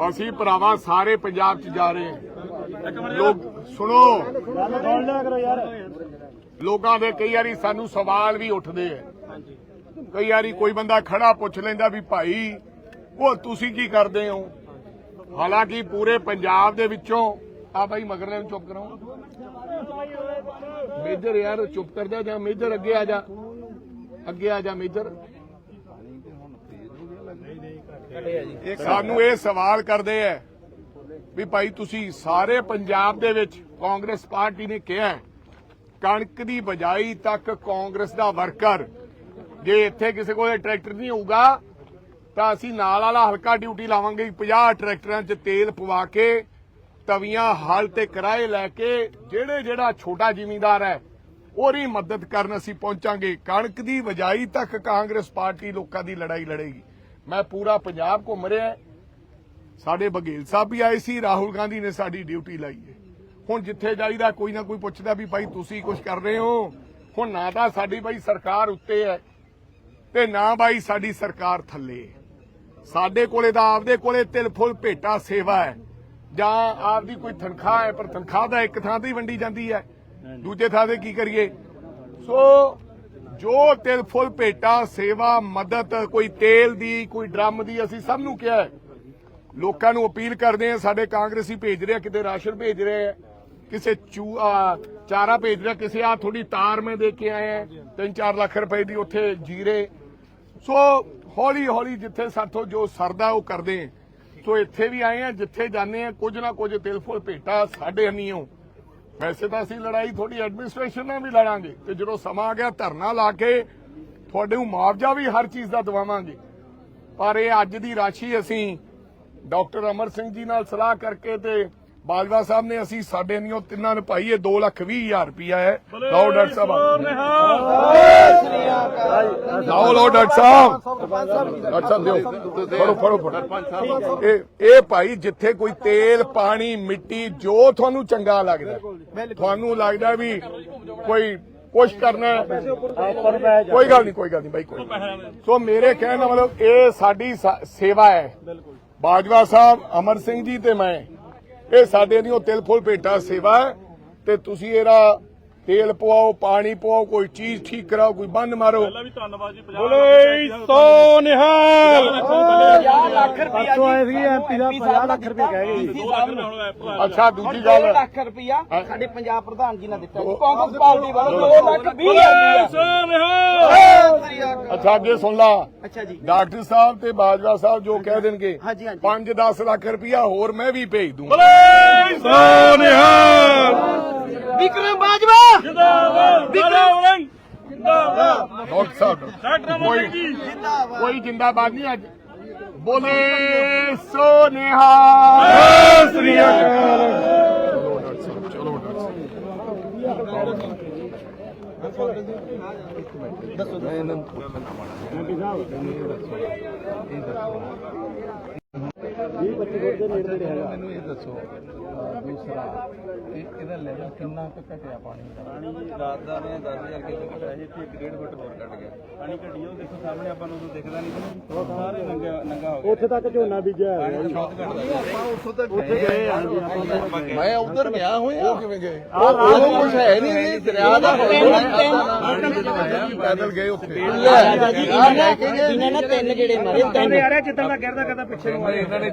ਅਸੀਂ ਭਰਾਵਾ ਸਾਰੇ ਪੰਜਾਬ 'ਚ ਜਾ ਰਹੇ ਹਾਂ। ਲੋਕ ਸੁਣੋ। ਗੱਲ ਸੁਣ ਲਿਆ ਕਰੋ ਯਾਰ ਲੋਕਾਂ ਦੇ ਕਈ ਵਾਰੀ ਸਾਨੂੰ ਸਵਾਲ ਵੀ ਉੱਠਦੇ ਆ। ਕਈ ਵਾਰੀ ਕੋਈ ਬੰਦਾ ਖੜਾ ਪੁੱਛ ਲੈਂਦਾ ਵੀ ਭਾਈ ਉਹ ਤੁਸੀਂ ਕੀ ਕਰਦੇ ਹੋ? ਹਾਲਾਂਕਿ ਪੂਰੇ ਪੰਜਾਬ ਦੇ ਵਿੱਚੋਂ ਆ ਭਾਈ ਮਗਰਲੇ ਨੂੰ ਚੁੱਪ ਕਰਾਓ। ਮੇਜਰ ਯਾਰ ਚੁੱਪ ਕਰ ਜਾ ਜਾਂ ਮੇਜਰ ਅੱਗੇ ਆ ਜਾ। ਅੱਗੇ ਆ ਜਾ ਮੇਜਰ। ਸਾਨੂੰ ਇਹ ਸਵਾਲ ਕਰਦੇ ਐ ਵੀ ਭਾਈ ਤੁਸੀਂ ਸਾਰੇ ਪੰਜਾਬ ਦੇ ਵਿੱਚ ਕਾਂਗਰਸ ਪਾਰਟੀ ਨੇ ਕਿਹਾ ਕਣਕ ਦੀ ਬਜਾਈ ਤੱਕ ਕਾਂਗਰਸ ਦਾ ਵਰਕਰ। ਜੇ ਇੱਥੇ ਕਿਸੇ ਕੋਲ ਟਰੈਕਟਰ ਨਹੀਂ ਹੋਊਗਾ, ਤਾਂ ਅਸੀਂ ਨਾਲ ਵਾਲਾ ਹਲਕਾ ਡਿਊਟੀ ਲਾਵਾਂਗੇ 50 ਟਰੈਕਟਰਾਂ 'ਚ ਤੇਲ ਪਵਾ ਕੇ, ਤਵੀਆਂ ਹਲ ਤੇ ਕਿਰਾਏ ਲੈ ਕੇ, ਜਿਹੜੇ ਜਿਹੜਾ ਛੋਟਾ ਜ਼ਿਮੀਂਦਾਰ ਹੈ, ਉਹਦੀ ਮਦਦ ਕਰਨ ਅਸੀਂ ਪਹੁੰਚਾਂਗੇ। ਕਣਕ ਦੀ ਵਜਾਈ ਤੱਕ ਕਾਂਗਰਸ ਪਾਰਟੀ ਲੋਕਾਂ ਦੀ ਲੜਾਈ ਲੜੇਗੀ। ਮੈਂ ਪੂਰਾ ਪੰਜਾਬ ਘੁੰਮ ਰਿਹਾ ਸਾਡੇ ਬਘੇਲ ਸਾਹਿਬ ਵੀ ਆਏ ਸੀ ਰਾਹੁਲ ਗਾਂਧੀ ਨੇ ਸਾਡੀ ਡਿਊਟੀ ਲਾਈ ਹੈ ਹੁਣ ਜਿੱਥੇ ਜਾਈਦਾ ਕੋਈ ਨਾ ਕੋਈ ਪੁੱਛਦਾ ਵੀ ਭਾਈ ਤੁਸੀਂ ਕੁਝ ਕਰ ਰਹੇ ਹੋ। ਹੁਣ ਨਾ ਤਾਂ ਸਾਡੀ ਭਾਈ ਸਰਕਾਰ ਉੱਤੇ ਹੈ ਤੇ ਨਾ ਭਾਈ ਸਾਡੀ ਸਰਕਾਰ ਥੱਲੇ। ਸਾਡੇ ਕੋਲੇ ਤਾਂ ਆਪਦੇ ਕੋਲੇ ਤਿਲ ਫੁੱਲ ਭੇਟਾ ਸੇਵਾ ਹੈ। ਜਾਂ ਆਪਦੀ ਕੋਈ ਤਨਖਾਹ ਹੈ ਪਰ ਤਨਖਾਹ ਦਾ ਇੱਕ ਥਾਂ ਤੇ ਹੀ ਵੰਡੀ ਜਾਂਦੀ ਹੈ। ਦੂਜੇ ਥਾਂ ਤੇ ਕੀ ਕਰੀਏ? ਸੋ ਜੋ ਤਿਲ ਫੁੱਲ ਭੇਟਾ ਸੇਵਾ ਮਦਦ ਕੋਈ ਤੇਲ ਦੀ ਕੋਈ ਡਰਮ ਦੀ ਅਸੀਂ ਸਭ ਨੂੰ ਕਿਹਾ ਹੈ ਲੋਕਾਂ ਨੂੰ ਅਪੀਲ ਕਰਦੇ ਆ ਸਾਡੇ ਕਾਂਗਰਸੀ ਭੇਜ ਰਹੇ ਆ ਕਿਤੇ ਰਾਸ਼ਨ ਭੇਜ ਰਹੇ ਆ ਕਿਸੇ ਚੂ ਚਾਰਾ ਭੇਜ ਰਿਹਾ, ਕਿਸੇ ਆ ਥੋੜੀ ਤਾਰ ਮੈਂ ਦੇ ਕੇ ਆਏ 3-4 ਲੱਖ ਰੁਪਏ ਦੀ ਉੱਥੇ ਜੀਰੇ। ਸੋ ਹੌਲੀ ਹੌਲੀ ਜਿੱਥੇ ਸਾਥੋਂ ਜੋ ਸਰਦਾ ਉਹ ਕਰਦੇ ਸੋ ਇੱਥੇ ਵੀ ਆਏ ਆ ਜਿੱਥੇ ਜਾਂਦੇ ਆ ਕੁਝ ਨਾ ਕੁਝ ਦਿਲ ਫੁੱਲ ਭੇਟਾ ਸਾਡੇ ਹਨੀਓ ਵੈਸੇ ਤਾਂ ਅਸੀਂ ਲੜਾਈ ਥੋੜੀ ਐਡਮਿਨਿਸਟ੍ਰੇਸ਼ਨ ਨਾਲ ਵੀ ਲੜਾਂਗੇ, ਤੇ ਜਦੋਂ ਸਮਾਂ ਆ ਗਿਆ ਧਰਨਾ ਲਾ ਕੇ ਤੁਹਾਡੇ ਨੂੰ ਮੁਆਵਜ਼ਾ ਵੀ ਹਰ ਚੀਜ਼ ਦਾ ਦਵਾਵਾਂਗੇ। ਪਰ ਇਹ ਅੱਜ ਦੀ ਰਾਸ਼ੀ ਅਸੀਂ ਡਾਕਟਰ ਅਮਰ ਸਿੰਘ ਜੀ ਨਾਲ ਸਲਾਹ ਕਰਕੇ ਤੇ ਬਾਜਵਾ ਸਾਹਿਬ ਨੇ ਅਸੀਂ ਸਾਡੇ ਨਿਓ ਤਿੰਨਾਂ ਨੂੰ ਪਾਈ ਇਹ 2 ਲੱਖ 20 ਹਜ਼ਾਰ ਰੁਪਿਆ ਹੈ। ਲਓ ਡਾਕਟਰ ਸਾਹਿਬ। ਲਓ ਲਓ ਡਾਕਟਰ ਸਾਹਿਬ। ਡਾਕਟਰ ਸਾਹਿਬ ਦਿਓ। ਫੜੋ ਫੜੋ ਫੜੋ। ਇਹ ਇਹ ਭਾਈ ਜਿੱਥੇ ਕੋਈ ਤੇਲ ਪਾਣੀ ਮਿੱਟੀ ਜੋ ਤੁਹਾਨੂੰ ਚੰਗਾ ਲੱਗਦਾ ਤੁਹਾਨੂੰ ਲੱਗਦਾ ਵੀ ਕੋਈ ਕੁਛ ਕਰਨਾ ਕੋਈ ਗੱਲ ਨਹੀਂ ਕੋਈ ਗੱਲ ਨਹੀਂ ਬਾਈ ਕੋਈ ਸੋ ਮੇਰੇ ਕਹਿਣ ਦਾ ਮਤਲਬ ਇਹ ਸਾਡੀ ਸੇਵਾ ਹੈ। ਬਾਜਵਾ ਸਾਹਿਬ, ਅਮਰ ਸਿੰਘ ਜੀ ਤੇ ਮੈਂ। ਇਹ ਸਾਡੇ ਨਹੀਂ ਉਹ ਤਿਲ ਫੁੱਲ ਭੇਟਾ ਸੇਵਾ ਤੇ ਤੁਸੀਂ ਇਹਦਾ ਤੇਲ ਪਵਾਓ ਪਾਣੀ ਪਵਾਓ ਕੋਈ ਚੀਜ਼ ਠੀਕ ਕਰਾਓ ਕੋਈ ਬੰਨ ਮਾਰੋ। ਬੋਲੇ ਸੋ ਨਿਹਾਲ ਪਰਸੋਂ ਆਏ ਸੀ ਐਮਪੀ ਦਾ 50 ਲੱਖ ਰੁਪਏ ਕਹਿ ਗਏ ਜੀ। ਅੱਛਾ ਦੂਜੀ ਗੱਲ। 2 ਲੱਖ ਰੁਪਇਆ ਸਾਡੇ ਪੰਜਾਬ ਪ੍ਰਧਾਨ ਜੀ ਨੇ ਦਿੱਤਾ ਜੀ। ਕਾਂਗਰਸ ਪਾਰਟੀ ਵੱਲੋਂ 2 ਲੱਖ 20 ਹਜ਼ਾਰ ਅੱਛਾ ਅੱਗੇ ਸੁਣ ਲਾ। ਅੱਛਾ ਜੀ। ਡਾਕਟਰ ਸਾਹਿਬ ਤੇ ਬਾਜਵਾ ਸਾਹਿਬ ਜੋ ਕਹਿ ਦੇਣਗੇ ਹਾਂਜੀ, ਹਾਂਜੀ। 5-10 ਲੱਖ ਰੁਪਇਆ ਹੋਰ ਮੈਂ ਵੀ ਭੇਜ ਦੂੰਗਾ। ਵਿਕਰਮ ਬਾਜਵਾ! ਡਾਕਟਰ ਸਾਹਿਬ ਕੋਈ ਕੋਈ ਜਿੰਦਾਬਾਦ ਨਹੀਂ ਅੱਜ। ਬੋਲੇ ਸੋ ਨਿਹਾਲ ਸ੍ਰੀ ਅਕਾਲ। ਚਲੋ ਸਾਹਿਬ ਮੈਂ ਇਹਨਾਂ ਨੂੰ ਪੁੱਛਣਾ। ਮਾੜਾ ਇਹ ਦੱਸੋ। ਇਹ ਦੱਸੋ। 20 25 ਫੁੱਟ ਦੇ ਨੇੜੇ ਨੇੜੇ ਹੈਗਾ। ਮੈਨੂੰ ਇਹ ਦੱਸੋ ਅਹ ਦੂਸਰਾ ਇਹ ਇਹਦਾ ਲੈਵਲ ਕਿੰਨਾ ਕੁ ਘਟਿਆ ਪਾਣੀ ਦਾ? ਪਾਣੀ ਰਾਤ ਦਾ ਨੇ 10000 ਕਿਲੋ ਘਟਿਆ ਜੀ ਇੱਥੇ 1.5 ਫੁੱਟ ਹੋਰ ਘਟ ਗਿਆ। ਪਾਣੀ ਘਟੀ ਉਹ ਦੇਖੋ ਸਾਹਮਣੇ ਆਪਾਂ ਨੂੰ ਉਦੋਂ ਦਿਖਦਾ ਨਹੀਂ ਉਹ ਸਾਰੇ ਨੰਗਾ ਨੰਗਾ ਹੋ ਗਿਆ। ਉੱਥੇ ਤੱਕ ਝੋਨਾ ਬੀਜਿਆ ਹੋਇਆ ਜੀ। ਬਹੁਤ ਘਟਦਾ ਉੱਥੇ ਗਏ ਹਾਂ ਜੀ ਆਪਾਂ ਮੈਂ ਉਧਰ ਗਿਆ ਹੋਇਆ ਉਹ ਕਿਵੇਂ ਗਏ? ਉਹ ਕੁਝ ਹੈ ਨਹੀਂ ਇਹ ਦਰਿਆ ਦਾ ਪੈਦਲ ਗਏ ਉੱਥੇ। ਇਹਨਾਂ ਨੇ ਤਿੰਨ ਜਿਹੜੇ ਮਾਰੇ ਤਿੰਨ। ਆ ਰਿਹਾ ਜਿੱਦਾਂ ਦਾ ਗਿਰਦਾ ਕਰਦਾ ਪਿੱਛੇ ਨੂੰ ਇਹਨਾਂ ਨੇ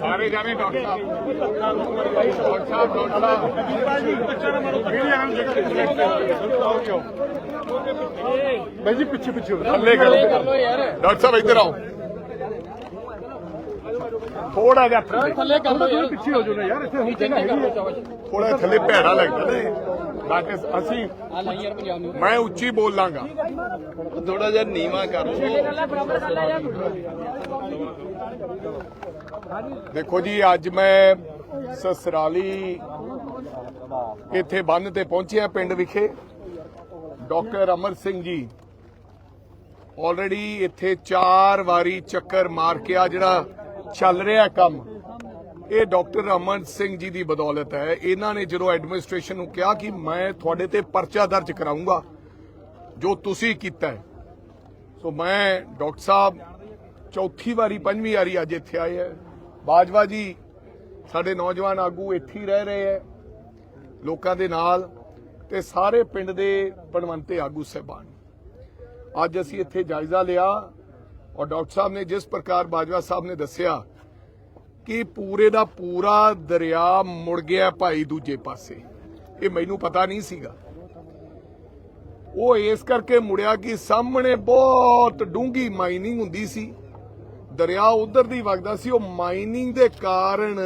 ਸਾਰੇ ਜਾਣੇ ਡਾਕਟਰ ਸਾਹਿਬ ਡਾਕਟਰ ਸਾਹਿਬ ਡਾਕਟਰ ਸਾਹਿਬ। ਭਾਈ ਜੀ ਪਿੱਛੇ ਪਿੱਛੇ ਥੱਲੇ ਕਰੋ। ਡਾਕਟਰ ਸਾਹਿਬ ਇੱਧਰ ਆਓ। ਥੋੜਾ ਜਿਹਾ ਥੱਲੇ ਕਰ ਲਓ ਪਿੱਛੇ ਹੋ ਜਾਓ ਯਾਰ ਇੱਥੇ ਹੁਣ ਥੋੜਾ ਥੱਲੇ ਭੈੜਾ ਲੱਗਦਾ ਨੇ ਬਾਕੀ ਅਸੀਂ ਮੈਂ ਉੱਚੀ ਬੋਲ ਲਾਂਗਾ ਥੋੜਾ ਜਿਹਾ ਨੀਵਾ ਕਰ ਦੇਖੋ ਜੀ ਅੱਜ ਮੈਂ ਸਸਰਾਲੀ ਇੱਥੇ ਬੰਨ ਤੇ ਪਹੁੰਚਿਆ ਪਿੰਡ ਵਿਖੇ। ਡਾਕਟਰ ਅਮਰ ਸਿੰਘ ਜੀ ਆਲਰੇਡੀ ਇੱਥੇ ਚਾਰ ਵਾਰੀ ਚੱਕਰ ਮਾਰ ਕੇ ਆ ਜਿਹੜਾ ਚੱਲ ਰਿਹਾ ਕੰਮ। ਇਹ ਡਾਕਟਰ ਅਮਨ ਸਿੰਘ ਜੀ ਦੀ ਬਦੌਲਤ ਹੈ। ਇਹਨਾਂ ਨੇ ਜਦੋਂ ਐਡਮਿਨਿਸਟ੍ਰੇਸ਼ਨ ਨੂੰ ਕਿਹਾ ਕਿ ਮੈਂ ਤੁਹਾਡੇ ਤੇ ਪਰਚਾ ਦਰਜ ਕਰਾਉਂਗਾ ਜੋ ਤੁਸੀਂ ਕੀਤਾ ਹੈ। ਸੋ ਮੈਂ ਡਾਕਟਰ ਸਾਹਿਬ, ਚੌਥੀ ਵਾਰੀ, ਪੰਜਵੀਂ ਵਾਰੀ ਅੱਜ ਇੱਥੇ ਆਏ ਹੈ। ਬਾਜਵਾ ਜੀ, ਸਾਡੇ ਨੌਜਵਾਨ ਆਗੂ ਇੱਥੇ ਹੀ ਰਹਿ ਰਹੇ ਹੈ, ਲੋਕਾਂ ਦੇ ਨਾਲ ਤੇ ਸਾਰੇ ਪਿੰਡ ਦੇ ਪਣਵੰਤੇ ਆਗੂ ਸਹਿਬਾਨ। ਅੱਜ ਅਸੀਂ ਇੱਥੇ ਜਾਇਜ਼ਾ ਲਿਆ। ਔਰ ਡਾਕਟਰ ਸਾਹਿਬ ਨੇ ਜਿਸ ਪ੍ਰਕਾਰ ਬਾਜਵਾ ਸਾਹਿਬ ਨੇ ਦੱਸਿਆ ਕਿ ਪੂਰੇ ਦਾ ਪੂਰਾ ਦਰਿਆ ਮੁੜ ਗਿਆ ਭਾਈ ਦੂਜੇ ਪਾਸੇ। ਇਹ ਮੈਨੂੰ ਪਤਾ ਨਹੀਂ ਸੀਗਾ। ਉਹ ਇਸ ਕਰਕੇ ਮੁੜਿਆ ਕਿ ਸਾਹਮਣੇ ਬਹੁਤ ਡੂੰਗੀ ਮਾਈਨਿੰਗ ਹੁੰਦੀ ਸੀ। ਦਰਿਆ ਉਧਰ ਦੀ ਵਗਦਾ ਸੀ। ਉਹ ਮਾਈਨਿੰਗ ਦੇ ਕਾਰਨ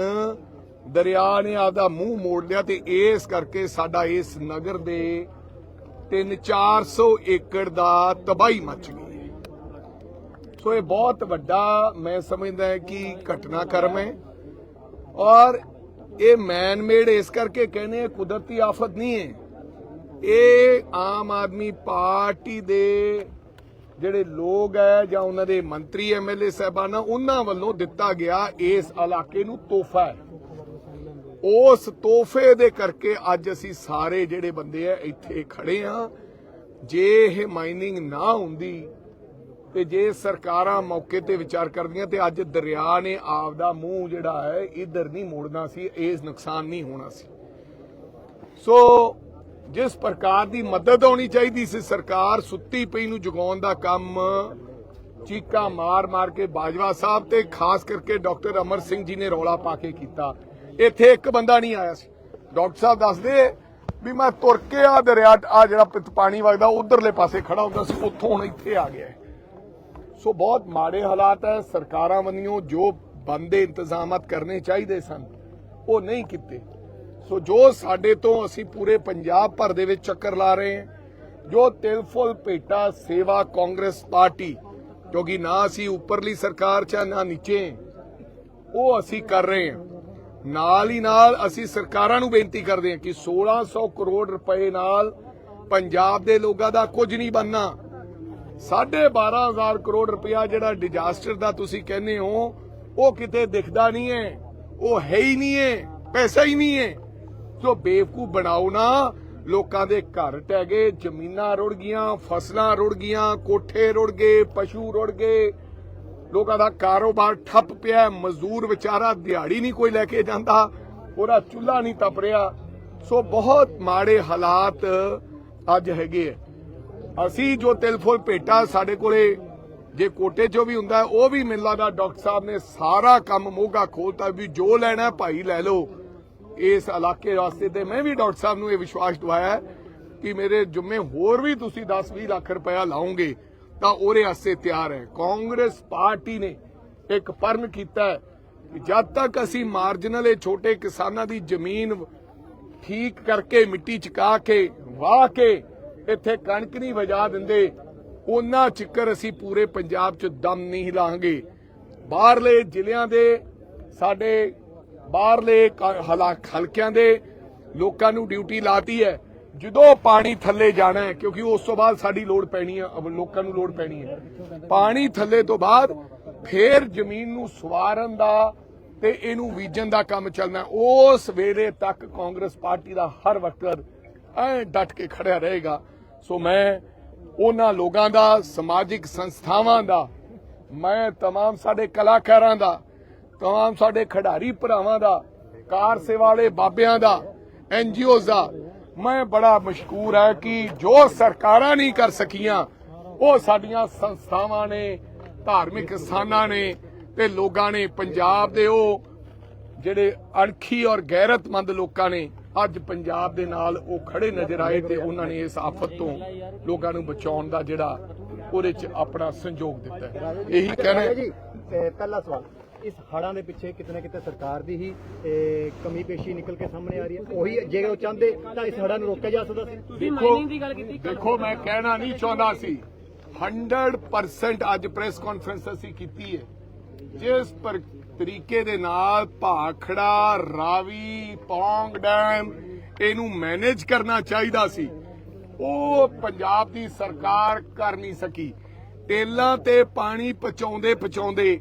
ਦਰਿਆ ਨੇ ਆਪਦਾ ਮੂੰਹ ਮੋੜ ਲਿਆ ਤੇ ਇਸ ਕਰਕੇ ਸਾਡਾ ਇਸ ਨਗਰ ਦੇ 3-400 ਏਕੜ ਦਾ ਤਬਾਹੀ ਮਚ ਗਈ ਸੋ ਇਹ ਬਹੁਤ ਵੱਡਾ ਮੈਂ ਸਮਝਦਾ ਹੈ ਕਿ ਘਟਨਾਕ੍ਰਮ ਹੈ। ਔਰ ਇਹ ਮੈਨਮੇਡ ਇਸ ਕਰਕੇ ਕਹਿੰਦੇ ਕੁਦਰਤੀ ਆਫਤ ਨਹੀਂ ਹੈ। ਇਹ ਆਮ ਆਦਮੀ ਪਾਰਟੀ ਦੇ ਜਿਹੜੇ ਲੋਕ ਹੈ ਜਾਂ ਉਹਨਾਂ ਦੇ ਮੰਤਰੀ ਐਮਐਲਏ ਸਾਹਿਬਾਨ, ਉਹਨਾਂ ਵੱਲੋਂ ਦਿੱਤਾ ਗਿਆ ਇਸ ਇਲਾਕੇ ਨੂੰ ਤੋਹਫਾ ਹੈ। ਉਸ ਤੋਹਫੇ ਦੇ ਕਰਕੇ ਅੱਜ ਅਸੀਂ ਸਾਰੇ ਜਿਹੜੇ ਬੰਦੇ ਆ ਇੱਥੇ ਖੜੇ ਆ ਜੇ ਇਹ ਮਾਈਨਿੰਗ ਨਾ ਹੁੰਦੀ ਤੇ ਜੇ ਸਰਕਾਰਾਂ ਮੌਕੇ ਤੇ ਵਿਚਾਰ ਕਰਦੀਆਂ ਤੇ ਅੱਜ ਦਰਿਆ ਨੇ ਆਪ ਦਾ ਮੂੰਹ ਜਿਹੜਾ ਹੈ ਇਧਰ ਨਹੀਂ ਮੋੜਨਾ ਸੀ ਇਸ ਨੁਕਸਾਨ ਨਹੀਂ ਹੋਣਾ ਸੀ। ਸੋ ਜਿਸ ਪ੍ਰਕਾਰ ਦੀ ਮਦਦ ਹੋਣੀ ਚਾਹੀਦੀ ਸੀ, ਸਰਕਾਰ ਸੁੱਤੀ ਪਈ ਨੂੰ ਜਗਾਉਣ ਦਾ ਕੰਮ ਚੀਕਾ ਮਾਰ ਮਾਰ ਕੇ ਬਾਜਵਾ ਸਾਹਿਬ ਤੇ ਖਾਸ ਕਰਕੇ ਡਾਕਟਰ ਅਮਰ ਸਿੰਘ ਜੀ ਨੇ ਰੌਲਾ ਪਾ ਕੇ ਕੀਤਾ। ਇੱਥੇ ਇੱਕ ਬੰਦਾ ਨਹੀਂ ਆਇਆ ਸੀ। ਡਾਕਟਰ ਸਾਹਿਬ ਦੱਸਦੇ ਵੀ ਮੈਂ ਤੁਰ ਕੇ ਆ ਦਰਿਆ, ਆ ਜਿਹੜਾ ਪਾਣੀ ਵਗਦਾ, ਉਧਰਲੇ ਪਾਸੇ ਖੜਾ ਹੁੰਦਾ ਸੀ, ਉੱਥੋਂ ਹੁਣ ਇੱਥੇ ਆ ਗਿਆ। ਸੋ ਬਹੁਤ ਮਾੜੇ ਹਾਲਾਤ ਹੈ, ਸਰਕਾਰਾਂ ਵੱਲੋਂ ਜੋ ਬੰਦੇ ਇੰਤਜ਼ਾਮਤ ਕਰਨੇ ਚਾਹੀਦੇ ਸਨ, ਉਹ ਨਹੀਂ ਕੀਤੇ। ਸੋ ਜੋ ਸਾਡੇ ਤੋਂ ਅਸੀਂ ਪੂਰੇ ਪੰਜਾਬ ਭਰ ਦੇ ਵਿੱਚ ਚੱਕਰ ਲਾ ਰਹੇ ਹਾਂ, ਜੋ ਤਿਲਫੁਲ ਪੇਟਾ ਸੇਵਾ ਕਾਂਗਰਸ ਪਾਰਟੀ, ਕਿਉਂਕਿ ਨਾ ਅਸੀਂ ਉੱਪਰਲੀ ਸਰਕਾਰ ਚ ਨਾ ਨੀਚੇ ਉਹ ਅਸੀਂ ਕਰ ਰਹੇ ਹਾਂ। ਨਾਲ ਹੀ ਨਾਲ ਅਸੀਂ ਸਰਕਾਰਾਂ ਨੂੰ ਬੇਨਤੀ ਕਰਦੇ ਹਾਂ ਕਿ 1600 ਕਰੋੜ ਰੁਪਏ ਨਾਲ ਪੰਜਾਬ ਦੇ ਲੋਕਾਂ ਦਾ ਕੁਝ ਨਹੀਂ ਬੰਨਣਾ 12500 ਕਰੋੜ ਰੁਪਇਆ ਜਿਹੜਾ ਡਿਜ਼ਾਸਟਰ ਦਾ ਤੁਸੀਂ ਕਹਿੰਦੇ ਹੋ, ਉਹ ਕਿਤੇ ਦਿਖਦਾ ਨਹੀਂ ਹੈ, ਉਹ ਹੈ ਹੀ ਨਹੀਂ ਹੈ, ਪੈਸਾ ਹੀ ਨਹੀਂ ਹੈ। ਸੋ ਬੇਵਕੂ ਬਣਾਓ ਨਾ, ਲੋਕਾਂ ਦੇ ਘਰ ਟਹਿ ਗਏ, ਜ਼ਮੀਨਾਂ ਰੁੜ ਗਈਆਂ, ਫਸਲਾਂ ਰੁੜ ਗਈਆਂ, ਕੋਠੇ ਰੁੜ ਗਏ, ਪਸ਼ੂ ਰੁੜ ਗਏ। ਲੋਕਾਂ ਦਾ ਕਾਰੋਬਾਰ ਠੱਪ ਪਿਆ ਮਜ਼ਦੂਰ ਵਿਚਾਰਾ ਦਿਹਾੜੀ ਨਹੀਂ ਕੋਈ ਲੈ ਕੇ ਜਾਂਦਾ, ਉਹਦਾ ਚੁੱਲ੍ਹਾ ਨਹੀਂ ਤਪ ਰਿਹਾ। ਸੋ ਬਹੁਤ ਮਾੜੇ ਹਾਲਾਤ ਅੱਜ ਹੈਗੇ ਅਸੀਂ ਜੋ ਤਿਲਫੁਲ ਭੇਟਾ ਸਾਡੇ ਕੋਲੇ, ਜੇ ਕੋਟੇ ਚੋਂ ਵੀ ਹੁੰਦਾ, ਉਹ ਵੀ ਮੈਨੂੰ ਦਾ ਡਾਕਟਰ ਸਾਹਿਬ ਨੇ ਸਾਰਾ ਕੰਮ ਮੋਗਾ ਖੋਲਤਾ ਵੀ ਜੋ ਲੈਣਾ ਭਾਈ ਲੈ ਲਓ। ਇਸ ਇਲਾਕੇ ਵਾਸਤੇ ਤੇ ਮੈਂ ਵੀ ਡਾਕਟਰ ਸਾਹਿਬ ਨੂੰ ਇਹ ਵਿਸ਼ਵਾਸ ਦਵਾਇਆ ਹੈ ਕਿ ਮੇਰੇ ਜੁਮੇ ਹੋਰ ਵੀ ਤੁਸੀਂ 10-20 ਲੱਖ ਰੁਪਇਆ ਲਾਉਂਗੇ ਤਾਂ ਉਹਦੇ ਵਾਸਤੇ ਤਿਆਰ ਹੈ। ਕਾਂਗਰਸ ਪਾਰਟੀ ਨੇ ਇੱਕ ਪਰਮ ਕੀਤਾ ਕਿ ਜਦ ਤੱਕ ਅਸੀਂ ਮਾਰਜਨਲ ਇਹ ਛੋਟੇ ਕਿਸਾਨਾਂ ਦੀ ਜ਼ਮੀਨ ਠੀਕ ਕਰਕੇ ਮਿੱਟੀ ਚਕਾ ਕੇ, ਵਾਹ ਕੇ ਇੱਥੇ ਕਣਕ ਨਹੀਂ ਵਜਾ ਦਿੰਦੇ। ਉਹਨਾਂ ਚਿੱਕਰ ਅਸੀਂ ਪੂਰੇ ਪੰਜਾਬ 'ਚ ਦਮ ਨਹੀਂ ਲਾਂਗੇ ਬਾਹਰਲੇ ਜ਼ਿਲ੍ਹਿਆਂ ਦੇ, ਸਾਡੇ ਬਾਹਰਲੇ ਹਲਕਿਆਂ ਦੇ ਲੋਕਾਂ ਨੂੰ ਡਿਊਟੀ ਲਾਤੀ ਹੈ। ਜਦੋਂ ਪਾਣੀ ਥੱਲੇ ਜਾਣਾ ਹੈ, ਕਿਉਂਕਿ ਉਸ ਤੋਂ ਬਾਅਦ ਸਾਡੀ ਲੋੜ ਪੈਣੀ ਹੈ ਲੋਕਾਂ ਨੂੰ ਲੋੜ ਪੈਣੀ ਹੈ। ਪਾਣੀ ਥੱਲੇ ਤੋਂ ਬਾਅਦ ਫੇਰ ਜ਼ਮੀਨ ਨੂੰ ਸਵਾਰਨ ਦਾ ਤੇ ਇਹਨੂੰ ਬੀਜਣ ਦਾ ਕੰਮ ਚੱਲਣਾ। ਉਸ ਵੇਲੇ ਤੱਕ ਕਾਂਗਰਸ ਪਾਰਟੀ ਦਾ ਹਰ ਵਕਤ ਐ ਡਟ ਕੇ ਖੜਿਆ ਰਹੇਗਾ। ਸੋ ਮੈਂ ਉਹਨਾਂ ਲੋਕਾਂ ਦਾ ਸਮਾਜਿਕ ਸੰਸਥਾਵਾਂ ਦਾ ਮੈਂ तमाम ਸਾਡੇ ਕਲਾਕਾਰਾਂ ਦਾ तमाम ਸਾਡੇ ਖਿਡਾਰੀ ਭਰਾਵਾਂ ਦਾ ਕਾਰ ਸੇਵਾ ਵਾਲੇ ਬਾਬਿਆਂ ਦਾ ਐਨਜੀਓਜ਼ ਦਾ ਮੈਂ ਬੜਾ ਮਸ਼ਕੂਰ ਹੈ ਕਿ ਜੋ ਸਰਕਾਰਾਂ ਨਹੀਂ ਕਰ ਸਕੀਆਂ ਉਹ ਸਾਡੀਆਂ ਸੰਸਥਾਵਾਂ ਨੇ ਧਾਰਮਿਕ ਸਥਾਨਾਂ ਨੇ ਤੇ ਲੋਕਾਂ ਨੇ ਪੰਜਾਬ ਦੇ ਉਹ ਜਿਹੜੇ ਅਣਖੀ ਔਰ ਗੈਰਤਮੰਦ ਲੋਕਾਂ ਨੇ ਅੱਜ ਪੰਜਾਬ ਦੇ ਨਾਲ ਉਹ ਖੜੇ ਨਜ਼ਰ ਆਏ ਤੇ ਉਹਨਾਂ ਨੇ ਇਸ ਆਫਤ ਤੋਂ ਲੋਕਾਂ ਨੂੰ ਬਚਾਉਣ ਦਾ ਜਿਹੜਾ ਉਹਦੇ 'ਚ ਆਪਣਾ ਸੰਯੋਗ ਦਿੱਤਾ। ਇਹੀ ਕਹਿਣਾ। ਜੀ ਪਹਿਲਾ ਸਵਾਲ ਇਸ ਹੜਾਂ ਦੇ ਪਿੱਛੇ ਕਿਤੇ ਨਾ ਕਿਤੇ ਸਰਕਾਰ ਦੀ ਹੀ ਇਹ, ਕਮੀ ਪੇਸ਼ੀ ਨਿਕਲ ਕੇ ਸਾਹਮਣੇ ਆ ਰਹੀ ਹੈ। ਉਹੀ ਜੇ ਉਹ ਚਾਹੁੰਦੇ ਤਾਂ ਇਸ ਹੜਾਂ ਨੂੰ ਰੋਕਿਆ ਜਾ ਸਕਦਾ ਸੀ। ਤੁਸੀਂ ਮਾਈਨਿੰਗ ਦੀ ਗੱਲ ਕੀਤੀ ਦੇਖੋ ਮੈਂ ਕਹਿਣਾ ਨਹੀਂ ਚਾਹੁੰਦਾ ਸੀ। 100% ਅੱਜ ਪ੍ਰੈਸ ਕਾਨਫਰੰਸ ਅਸੀਂ ਕੀਤੀ ਹੈ। ਜਿਸ ਪਰ ਤਰੀਕੇ ਦੇ ਨਾਲ ਭਾਖੜਾ, ਰਾਵੀ, ਪੌਂਗ ਡੈਮ ਇਹਨੂੰ ਮੈਨੇਜ ਕਰਨਾ ਚਾਹੀਦਾ ਸੀ। ਉਹ ਪੰਜਾਬ ਦੀ ਸਰਕਾਰ ਕਰ ਨਹੀਂ ਸਕੀ। ਟੇਲਾਂ ਤੇ ਪਾਣੀ ਪਹੁੰਚਾਉਂਦੇ ਪਹੁੰਚਾਉਂਦੇ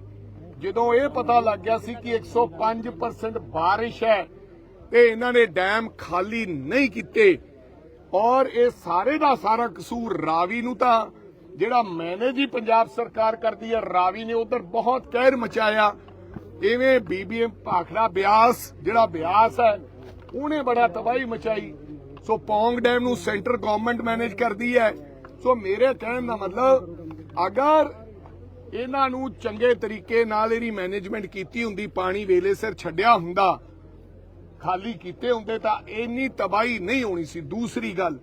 ਜਦੋਂ ਇਹ ਪਤਾ ਲੱਗ ਗਿਆ ਸੀ ਕਿ 105% ਬਾਰਿਸ਼ ਹੈ, ਤੇ ਇਹਨਾਂ ਨੇ ਡੈਮ ਖਾਲੀ ਨਹੀਂ ਕੀਤੇ। ਔਰ ਇਹ ਸਾਰੇ ਦਾ ਸਾਰਾ ਕਸੂਰ ਰਾਵੀ ਨੂੰ ਤਾਂ, ਜਿਹੜਾ ਮੈਨੇਜ ਹੀ ਪੰਜਾਬ ਸਰਕਾਰ ਕਰਦੀ ਹੈ, ਰਾਵੀ ਨੇ ਉਧਰ ਬਹੁਤ ਕਹਿਰ ਮਚਾਇਆ। ਇਵੇਂ ਬੀਬੀਐਮ ਭਾਖੜਾ ਬਿਆਸ, ਜਿਹੜਾ ਬਿਆਸ ਹੈ, ਉਹਨੇ ਬੜਾ ਤਬਾਹੀ ਮਚਾਈ। ਸੋ ਪੌਂਗ ਡੈਮ ਨੂੰ ਸੈਂਟਰ ਗਵਰਨਮੈਂਟ ਮੈਨੇਜ ਕਰਦੀ ਹੈ। ਸੋ ਮੇਰੇ ਕਹਿਣ ਦਾ ਮਤਲਬ, ਅਗਰ ਇਹਨਾਂ ਨੂੰ ਚੰਗੇ ਤਰੀਕੇ ਨਾਲ ਇਹਦੀ ਮੈਨੇਜਮੈਂਟ ਕੀਤੀ ਹੁੰਦੀ, ਪਾਣੀ ਵੇਲੇ ਸਿਰ ਛੱਡਿਆ ਹੁੰਦਾ, ਖਾਲੀ ਕੀਤੇ ਹੁੰਦੇ, ਤਾਂ ਇੰਨੀ ਤਬਾਹੀ ਨਹੀਂ ਹੋਣੀ ਸੀ। ਦੂਸਰੀ ਗੱਲ,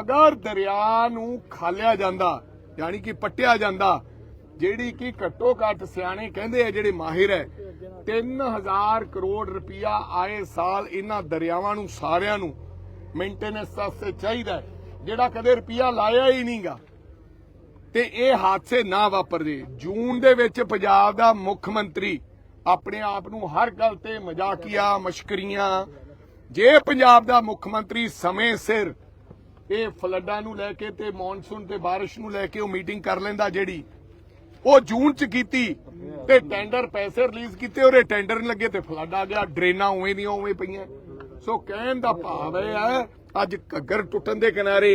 ਅਗਰ ਦਰਿਆ ਨੂੰ ਖਾਲਿਆ ਜਾਂਦਾ, ਯਾਨੀ ਕਿ ਪੱਟਿਆ ਜਾਂਦਾ, ਜਿਹੜੀ ਕਿ ਘੱਟੋ ਘੱਟ ਸਿਆਣੇ ਕਹਿੰਦੇ ਆ, ਜਿਹੜੇ ਮਾਹਿਰ ਹੈ 3000 ਕਰੋੜ ਰੁਪਇਆ ਆਏ ਸਾਲ ਇਹਨਾਂ ਦਰਿਆਵਾਂ ਨੂੰ, ਸਾਰਿਆਂ ਨੂੰ ਮੇਨਟੇਨੈਂਸ ਵਾਸਤੇ ਚਾਹੀਦਾ ਜਿਹੜਾ ਕਦੇ ਰੁਪਇਆ ਲਾਇਆ ਹੀ ਨਹੀਂਗਾ। ਤੇ ਇਹ ਹਾਦਸੇ ਨਾ ਵਾਪਰਦੇ। ਜੂਨ ਦੇ ਵਿੱਚ ਪੰਜਾਬ ਦਾ ਮੁੱਖ ਮੰਤਰੀ ਆਪਣੇ ਆਪ ਨੂੰ ਹਰ ਗੱਲ ਤੇ ਮਜ਼ਾਕੀਆ, ਮਸ਼ਕਰੀਆਂ, ਜੇ ਪੰਜਾਬ ਦਾ ਮੁੱਖ ਮੰਤਰੀ ਸਮੇਂ ਸਿਰ ਇਹ ਫਲੱਡਾਂ ਨੂੰ ਲੈ ਕੇ ਤੇ ਮੌਨਸੂਨ ਤੇ ਬਾਰਿਸ਼ ਨੂੰ ਲੈ ਕੇ ਉਹ ਮੀਟਿੰਗ ਕਰ ਲੈਂਦਾ ਜਿਹੜੀ, ਉਹ ਜੂਨ ਚ ਕੀਤੀ। ਤੇ ਟੈਂਡਰ ਪੈਸੇ ਰਿਲੀਜ਼ ਕੀਤੇ ਉਹਦੇ ਟੈਂਡਰ ਨਹੀਂ ਲੱਗੇ ਤੇ ਫਲੱਡ ਆ ਗਿਆ ਡਰੇਨਾਂ ਉਵੇਂ ਦੀਆਂ ਉਵੇਂ ਪਈਆਂ। ਸੋ ਕਹਿਣ ਦਾ ਭਾਵ ਇਹ ਹੈ ਅੱਜ ਘੱਗਰ ਟੁੱਟਣ ਦੇ ਕਿਨਾਰੇ।